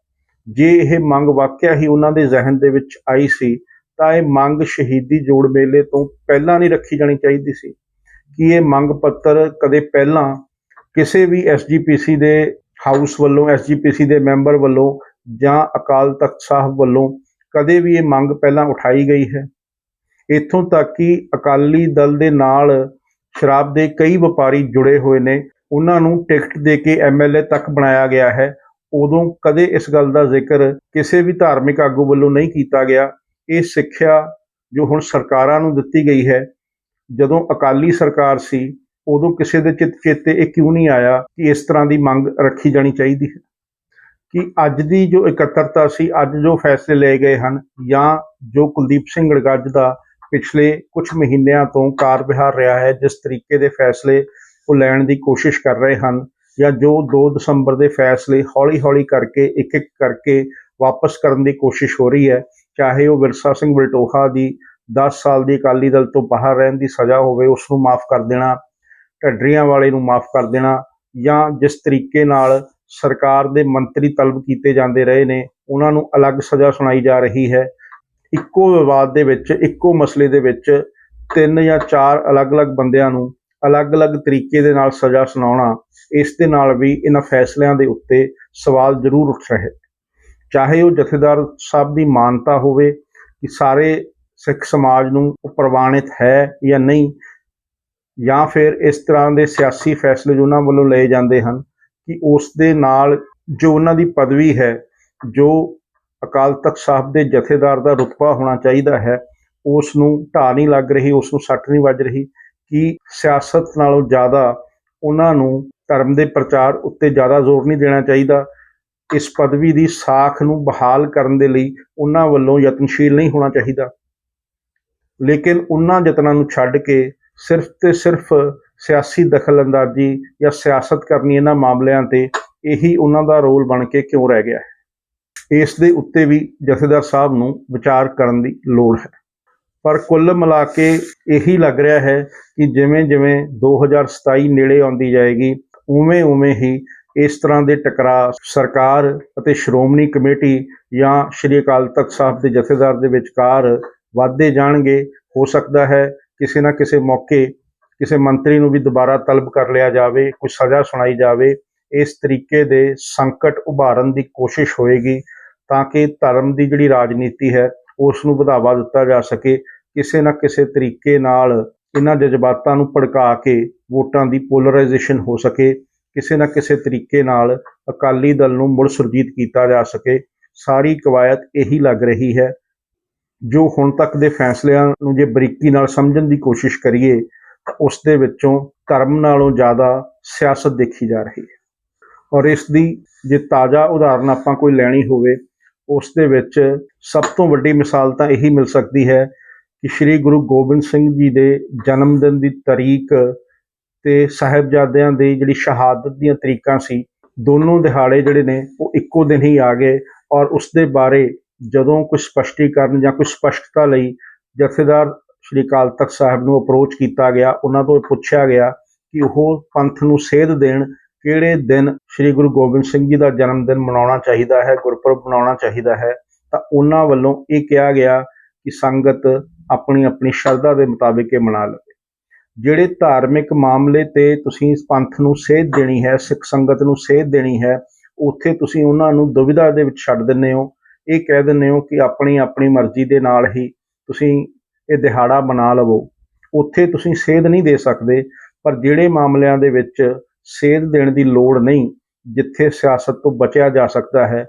ਜੇ ਇਹ ਮੰਗ ਵਾਕਿਆ ਹੀ ਉਹਨਾਂ ਦੇ ਜ਼ਿਹਨ ਦੇ ਵਿੱਚ ਆਈ ਸੀ, ਤਾਂ ਇਹ ਮੰਗ ਸ਼ਹੀਦੀ ਜੋੜ ਮੇਲੇ ਤੋਂ ਪਹਿਲਾਂ ਨਹੀਂ ਰੱਖੀ ਜਾਣੀ ਚਾਹੀਦੀ ਸੀ। ਕਿ ਇਹ ਮੰਗ ਪੱਤਰ ਕਦੇ ਪਹਿਲਾਂ ਕਿਸੇ ਵੀ ਐਸਜੀਪੀਸੀ ਦੇ ਹਾਊਸ ਵੱਲੋਂ ਐਸਜੀਪੀਸੀ ਦੇ ਮੈਂਬਰ ਵੱਲੋਂ ਜਾਂ ਅਕਾਲ ਤਖਤ ਸਾਹਿਬ ਵੱਲੋਂ ਕਦੇ ਵੀ ਇਹ ਮੰਗ ਪਹਿਲਾਂ ਉਠਾਈ ਗਈ ਹੈ? ਇੱਥੋਂ ਤੱਕ ਕਿ ਅਕਾਲੀ ਦਲ ਦੇ ਨਾਲ ਸ਼ਰਾਬ ਦੇ ਕਈ ਵਪਾਰੀ ਜੁੜੇ ਹੋਏ ਨੇ, ਉਹਨਾਂ ਨੂੰ ਟਿਕਟ ਦੇ ਕੇ ਐਮਐਲਏ ਤੱਕ ਬਣਾਇਆ ਗਿਆ ਹੈ। ਉਦੋਂ ਕਦੇ ਇਸ ਗੱਲ ਦਾ ਜ਼ਿਕਰ ਕਿਸੇ ਵੀ ਧਾਰਮਿਕ ਆਗੂ ਵੱਲੋਂ ਨਹੀਂ ਕੀਤਾ ਗਿਆ। ਇਹ ਸਿੱਖਿਆ ਜੋ ਹੁਣ ਸਰਕਾਰਾਂ ਨੂੰ ਦਿੱਤੀ ਗਈ ਹੈ ਜਦੋਂ ਅਕਾਲੀ ਸਰਕਾਰ ਸੀ, ਉਦੋਂ ਕਿਸੇ ਦੇ ਚਿੱਤ ਚੇਤੇ ਇਹ ਕਿਉਂ ਨਹੀਂ ਆਇਆ ਕਿ ਇਸ ਤਰ੍ਹਾਂ ਦੀ ਮੰਗ ਰੱਖੀ ਜਾਣੀ ਚਾਹੀਦੀ ਹੈ? ਕਿ ਅੱਜ ਦੀ ਜੋ ਇਕੱਤਰਤਾ ਸੀ, ਅੱਜ ਜੋ ਫੈਸਲੇ ਲਏ ਗਏ ਹਨ ਜਾਂ ਜੋ ਕੁਲਦੀਪ ਸਿੰਘ ਗੜਗੱਜ ਦਾ ਪਿਛਲੇ ਕੁਝ ਮਹੀਨਿਆਂ ਤੋਂ ਕਾਰ ਵਿਹਾਰ ਰਿਹਾ ਹੈ, ਜਿਸ ਤਰੀਕੇ ਦੇ ਫੈਸਲੇ ਉਹ ਲੈਣ ਦੀ ਕੋਸ਼ਿਸ਼ ਕਰ ਰਹੇ ਹਨ ਜਾਂ ਜੋ 2 ਦਸੰਬਰ ਦੇ ਫੈਸਲੇ ਹੌਲੀ-ਹੌਲੀ ਕਰਕੇ, ਇੱਕ-ਇੱਕ ਕਰਕੇ ਵਾਪਸ ਕਰਨ ਦੀ ਕੋਸ਼ਿਸ਼ ਹੋ ਰਹੀ ਹੈ, ਚਾਹੇ ਉਹ ਵਿਰਸਾ ਸਿੰਘ ਬਲਟੋਹਾ ਦੀ 10 ਸਾਲ ਦੀ ਅਕਾਲੀ ਦਲ ਤੋਂ ਬਾਹਰ ਰਹਿਣ ਦੀ ਸਜ਼ਾ ਹੋਵੇ ਉਸ ਨੂੰ ਮਾਫ ਕਰ ਦੇਣਾ, ਢੱਡਰੀਆਂ ਵਾਲੇ ਨੂੰ ਮਾਫ ਕਰ ਦੇਣਾ ਜਾਂ ਜਿਸ ਤਰੀਕੇ ਨਾਲ ਸਰਕਾਰ ਦੇ ਮੰਤਰੀ ਤਲਬ ਕੀਤੇ ਜਾਂਦੇ ਰਹੇ ਨੇ, ਉਹਨਾਂ ਨੂੰ ਅਲੱਗ ਸਜ਼ਾ ਸੁਣਾਈ ਜਾ ਰਹੀ ਹੈ। ਇੱਕੋ ਵਿਵਾਦ ਦੇ ਵਿੱਚ, ਇੱਕੋ ਮਸਲੇ ਦੇ ਵਿੱਚ ਤਿੰਨ ਜਾਂ ਚਾਰ ਅਲੱਗ-ਅਲੱਗ ਬੰਦਿਆਂ ਨੂੰ ਅਲੱਗ-ਅਲੱਗ ਤਰੀਕੇ ਦੇ ਨਾਲ ਸਜ਼ਾ ਸੁਣਾਉਣਾ, ਇਸ ਦੇ ਨਾਲ ਵੀ ਇਹਨਾਂ ਫੈਸਲਿਆਂ ਦੇ ਉੱਤੇ ਸਵਾਲ ਜ਼ਰੂਰ ਉੱਠ ਰਹੇ। ਚਾਹੇ ਉਹ ਜਥੇਦਾਰ ਸਾਹਿਬ ਦੀ ਮਾਨਤਾ ਹੋਵੇ ਕਿ ਸਾਰੇ ਸਿੱਖ ਸਮਾਜ ਨੂੰ ਉਹ ਪ੍ਰਵਾਨਿਤ ਹੈ ਜਾਂ ਨਹੀਂ, ਜਾਂ ਫਿਰ ਇਸ ਤਰ੍ਹਾਂ ਦੇ ਸਿਆਸੀ ਫੈਸਲੇ ਜੋ ਉਹਨਾਂ ਵੱਲੋਂ ਲਏ ਜਾਂਦੇ ਹਨ ਕਿ ਉਸ ਦੇ ਨਾਲ ਜੋ ਉਹਨਾਂ ਦੀ ਪਦਵੀ ਹੈ, ਜੋ ਅਕਾਲ ਤਖਤ ਸਾਹਿਬ ਦੇ ਜਥੇਦਾਰ ਦਾ ਰੁਤਬਾ ਹੋਣਾ ਚਾਹੀਦਾ ਹੈ, ਉਸ ਨੂੰ ਢਾਹ ਨਹੀਂ ਲੱਗ ਰਹੀ, ਉਸ ਨੂੰ ਸੱਟ ਨਹੀਂ ਵੱਜ ਰਹੀ ਕਿ ਸਿਆਸਤ ਨਾਲੋਂ ਜ਼ਿਆਦਾ ਉਹਨਾਂ ਨੂੰ ਧਰਮ ਦੇ ਪ੍ਰਚਾਰ ਉੱਤੇ ਜ਼ਿਆਦਾ ਜ਼ੋਰ ਨਹੀਂ ਦੇਣਾ ਚਾਹੀਦਾ, ਇਸ ਪਦਵੀ ਦੀ ਸਾਖ ਨੂੰ ਬਹਾਲ ਕਰਨ ਦੇ ਲਈ ਉਹਨਾਂ ਵੱਲੋਂ ਯਤਨਸ਼ੀਲ ਨਹੀਂ ਹੋਣਾ ਚਾਹੀਦਾ। ਲੇਕਿਨ ਉਹਨਾਂ ਯਤਨਾਂ ਨੂੰ ਛੱਡ ਕੇ ਸਿਰਫ ਤੇ ਸਿਰਫ ਸਿਆਸੀ ਦਖਲਅੰਦਾਜ਼ੀ ਜਾਂ ਸਿਆਸਤ ਕਰਨੀ ਇਹਨਾਂ ਮਾਮਲਿਆਂ ਤੇ ਇਹੀ ਉਹਨਾਂ ਦਾ ਰੋਲ ਬਣ ਕੇ ਕਿਉਂ ਰਹਿ ਗਿਆ ਹੈ? ਇਸ ਦੇ ਉੱਤੇ ਵੀ ਜਥੇਦਾਰ ਸਾਹਿਬ ਨੂੰ ਵਿਚਾਰ ਕਰਨ ਦੀ ਲੋੜ ਹੈ। ਪਰ ਕੁੱਲ ਮਿਲਾ ਕੇ ਇਹੀ ਲੱਗ ਰਿਹਾ ਹੈ ਕਿ ਜਿਵੇਂ ਜਿਵੇਂ 2027 ਨੇੜੇ ਆਉਂਦੀ ਜਾਏਗੀ, ਉਵੇਂ ਉਵੇਂ ਹੀ ਇਸ ਤਰ੍ਹਾਂ ਦੇ ਟਕਰਾਅ ਸਰਕਾਰ ਅਤੇ ਸ਼੍ਰੋਮਣੀ ਕਮੇਟੀ ਜਾਂ ਸ਼੍ਰੀ ਅਕਾਲ ਤਖਤ ਸਾਹਿਬ ਦੇ ਜਥੇਦਾਰ ਦੇ ਵਿਚਕਾਰ ਵੱਧਦੇ ਜਾਣਗੇ, ਹੋ ਸਕਦਾ ਹੈ ਕਿਸੇ ਨਾ ਕਿਸੇ ਮੌਕੇ ਕਿਸੇ ਮੰਤਰੀ ਨੂੰ ਵੀ ਦੁਬਾਰਾ ਤਲਬ ਕਰ ਲਿਆ ਜਾਵੇ, ਕੋਈ ਸਜ਼ਾ ਸੁਣਾਈ ਜਾਵੇ, ਇਸ ਤਰੀਕੇ ਦੇ ਸੰਕਟ ਉਭਾਰਨ ਦੀ ਕੋਸ਼ਿਸ਼ ਹੋਏਗੀ ਤਾਂ ਕਿ ਧਰਮ ਦੀ ਜਿਹੜੀ ਰਾਜਨੀਤੀ ਹੈ, ਉਸ ਨੂੰ ਵਧਾਵਾ ਦਿੱਤਾ ਜਾ ਸਕੇ, ਕਿਸੇ ਨਾ ਕਿਸੇ ਤਰੀਕੇ ਨਾਲ ਇਹਨਾਂ ਜਜ਼ਬਾਤਾਂ ਨੂੰ ਭੜਕਾ ਕੇ ਵੋਟਾਂ ਦੀ ਪੋਲਰਾਈਜੇਸ਼ਨ ਹੋ ਸਕੇ, ਕਿਸੇ ਨਾ ਕਿਸੇ ਤਰੀਕੇ ਨਾਲ ਅਕਾਲੀ ਦਲ ਨੂੰ ਮੁੜ ਸੁਰਜੀਤ ਕੀਤਾ ਜਾ ਸਕੇ। ਸਾਰੀ ਕਵਾਇਤ ਇਹੀ ਲੱਗ ਰਹੀ ਹੈ ਜੋ ਹੁਣ ਤੱਕ ਦੇ ਫੈਸਲਿਆਂ ਨੂੰ ਜੇ ਬਰੀਕੀ ਨਾਲ ਸਮਝਣ ਦੀ ਕੋਸ਼ਿਸ਼ ਕਰੀਏ, ਤਾਂ ਉਸ ਦੇ ਵਿੱਚੋਂ ਧਰਮ ਨਾਲੋਂ ਜ਼ਿਆਦਾ ਸਿਆਸਤ ਦੇਖੀ ਜਾ ਰਹੀ ਹੈ। ਔਰ ਇਸ ਦੀ ਜੇ ਤਾਜ਼ਾ ਉਦਾਹਰਨ ਆਪਾਂ ਕੋਈ ਲੈਣੀ ਹੋਵੇ, ਉਸ ਦੇ ਵਿੱਚ ਸਭ ਤੋਂ ਵੱਡੀ ਮਿਸਾਲ ਤਾਂ ਇਹੀ ਮਿਲ ਸਕਦੀ ਹੈ ਕਿ ਸ੍ਰੀ ਗੁਰੂ ਗੋਬਿੰਦ ਸਿੰਘ ਜੀ ਦੇ ਜਨਮ ਦਿਨ ਦੀ ਤਾਰੀਖ ਤੇ ਸਾਹਿਬਜ਼ਾਦਿਆਂ ਦੀ ਜਿਹੜੀ ਸ਼ਹਾਦਤ ਦੀਆਂ ਤਰੀਕਾਂ ਸੀ, ਦੋਨੋਂ ਦਿਹਾੜੇ ਜਿਹੜੇ ਨੇ ਉਹ ਇੱਕੋ ਦਿਨ ਹੀ ਆ ਗਏ ਔਰ ਉਸ ਦੇ ਬਾਰੇ ਜਦੋਂ ਕੋਈ ਸਪਸ਼ਟੀਕਰਨ ਜਾਂ ਕੋਈ ਸਪਸ਼ਟਤਾ ਲਈ ਜਥੇਦਾਰ ਸ਼੍ਰੀ ਅਕਾਲ ਤਖਤ ਸਾਹਿਬ ਨੂੰ ਅਪਰੋਚ ਕੀਤਾ ਗਿਆ, ਉਹਨਾਂ ਤੋਂ ਪੁੱਛਿਆ ਗਿਆ ਕਿ ਉਹ ਪੰਥ ਨੂੰ ਸੇਧ ਦੇਣ ਕਿਹੜੇ ਦਿਨ ਸ਼੍ਰੀ ਗੁਰੂ ਗੋਬਿੰਦ ਸਿੰਘ ਜੀ ਦਾ ਜਨਮ ਦਿਨ ਮਨਾਉਣਾ ਚਾਹੀਦਾ ਹੈ, ਗੁਰਪੁਰਬ ਮਨਾਉਣਾ ਚਾਹੀਦਾ ਹੈ, ਤਾਂ ਉਹਨਾਂ ਵੱਲੋਂ ਇਹ ਕਿਹਾ ਗਿਆ ਕਿ ਸੰਗਤ ਆਪਣੀ ਆਪਣੀ ਸ਼ਰਧਾ ਦੇ ਮੁਤਾਬਿਕ ਇਹ ਮਨਾ ਲਵੇ। ਜਿਹੜੇ ਧਾਰਮਿਕ ਮਾਮਲੇ ਤੇ ਤੁਸੀਂ ਇਸ ਪੰਥ ਨੂੰ ਸੇਧ ਦੇਣੀ ਹੈ, ਸਿੱਖ ਸੰਗਤ ਨੂੰ ਸੇਧ ਦੇਣੀ ਹੈ, ਉੱਥੇ ਤੁਸੀਂ ਉਹਨਾਂ ਨੂੰ ਦੁਵਿਧਾ ਦੇ ਵਿੱਚ ਛੱਡ ਦਿੰਦੇ ਹੋ ਇਹ ਕਹਿ ਦਿੰਦੇ ਹੋ ਕਿ ਆਪਣੀ ਆਪਣੀ ਮਰਜ਼ੀ ਦੇ ਨਾਲ ਹੀ ਤੁਸੀਂ ਇਹ ਦਿਹਾੜਾ ਬਣਾ ਲਵੋ। ਉੱਥੇ ਤੁਸੀਂ ਸੇਧ ਨਹੀਂ ਦੇ ਸਕਦੇ, ਪਰ ਜਿਹੜੇ ਮਾਮਲਿਆਂ ਦੇ ਵਿੱਚ ਸੇਧ ਦੇਣ ਦੀ ਲੋੜ ਨਹੀਂ, ਜਿੱਥੇ ਸਿਆਸਤ ਤੋਂ ਬਚਿਆ ਜਾ ਸਕਦਾ ਹੈ,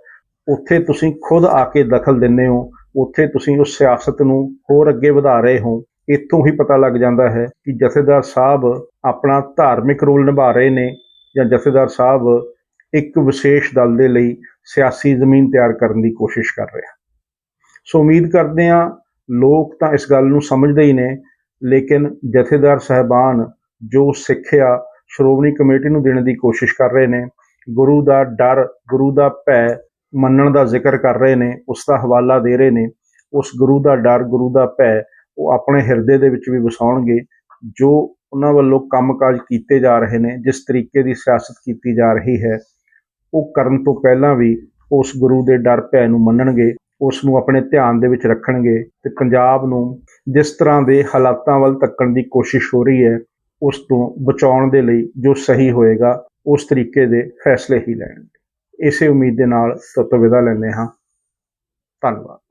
ਉੱਥੇ ਤੁਸੀਂ ਖੁਦ ਆ ਕੇ ਦਖਲ ਦਿੰਦੇ ਹੋ, ਉੱਥੇ ਤੁਸੀਂ ਉਸ ਸਿਆਸਤ ਨੂੰ ਹੋਰ ਅੱਗੇ ਵਧਾ ਰਹੇ ਹੋ। ਇੱਥੋਂ ਹੀ ਪਤਾ ਲੱਗ ਜਾਂਦਾ ਹੈ ਕਿ ਜਥੇਦਾਰ ਸਾਹਿਬ ਆਪਣਾ ਧਾਰਮਿਕ ਰੋਲ ਨਿਭਾ ਰਹੇ ਨੇ ਜਾਂ ਜਥੇਦਾਰ ਸਾਹਿਬ ਇੱਕ ਵਿਸ਼ੇਸ਼ ਦਲ ਦੇ ਲਈ ਸਿਆਸੀ ਜ਼ਮੀਨ ਤਿਆਰ ਕਰਨ ਦੀ ਕੋਸ਼ਿਸ਼ ਕਰ ਰਿਹਾ। ਸੋ ਉਮੀਦ ਕਰਦੇ ਹਾਂ ਲੋਕ ਤਾਂ ਇਸ ਗੱਲ ਨੂੰ ਸਮਝਦੇ ਹੀ ਨੇ, ਲੇਕਿਨ ਜਥੇਦਾਰ ਸਹਿਬਾਨ ਜੋ ਸਿੱਖਿਆ ਸ਼੍ਰੋਮਣੀ ਕਮੇਟੀ ਨੂੰ ਦੇਣ ਦੀ ਕੋਸ਼ਿਸ਼ ਕਰ ਰਹੇ ਨੇ, ਗੁਰੂ ਦਾ ਡਰ, ਗੁਰੂ ਦਾ ਭੈ ਮੰਨਣ ਦਾ ਜ਼ਿਕਰ ਕਰ ਰਹੇ ਨੇ, ਉਸ ਦਾ ਹਵਾਲਾ ਦੇ ਰਹੇ ਨੇ, ਉਸ ਗੁਰੂ ਦਾ ਡਰ, ਗੁਰੂ ਦਾ ਭੈ ਉਹ ਆਪਣੇ ਹਿਰਦੇ ਦੇ ਵਿੱਚ ਵੀ ਵਸਾਉਣਗੇ, ਜੋ ਉਹਨਾਂ ਵੱਲੋਂ ਕੰਮਕਾਜ ਕੀਤੇ ਜਾ ਰਹੇ ਨੇ, ਜਿਸ ਤਰੀਕੇ ਦੀ ਸਿਆਸਤ ਕੀਤੀ ਜਾ ਰਹੀ ਹੈ ਉਹ ਕਰਨ ਤੋਂ ਪਹਿਲਾਂ ਵੀ ਉਸ ਗੁਰੂ ਦੇ ਡਰ ਭੈ ਨੂੰ ਮੰਨਣਗੇ, ਉਸ ਨੂੰ ਆਪਣੇ ਧਿਆਨ ਦੇ ਵਿੱਚ ਰੱਖਣਗੇ ਤੇ ਪੰਜਾਬ ਨੂੰ ਜਿਸ ਤਰ੍ਹਾਂ ਦੇ ਹਾਲਾਤਾਂ ਵੱਲ ਤੱਕਣ ਦੀ ਕੋਸ਼ਿਸ਼ ਹੋ ਰਹੀ ਹੈ, ਉਸ ਤੋਂ ਬਚਾਉਣ ਦੇ ਲਈ ਜੋ ਸਹੀ ਹੋਏਗਾ, ਉਸ ਤਰੀਕੇ ਦੇ ਫੈਸਲੇ ਹੀ ਲੈਣਗੇ। ਇਸੇ ਉਮੀਦ ਦੇ ਨਾਲ ਤੁਹਾਤੋਂ ਵਿਦਾ ਲੈਂਦੇ ਹਾਂ। ਧੰਨਵਾਦ।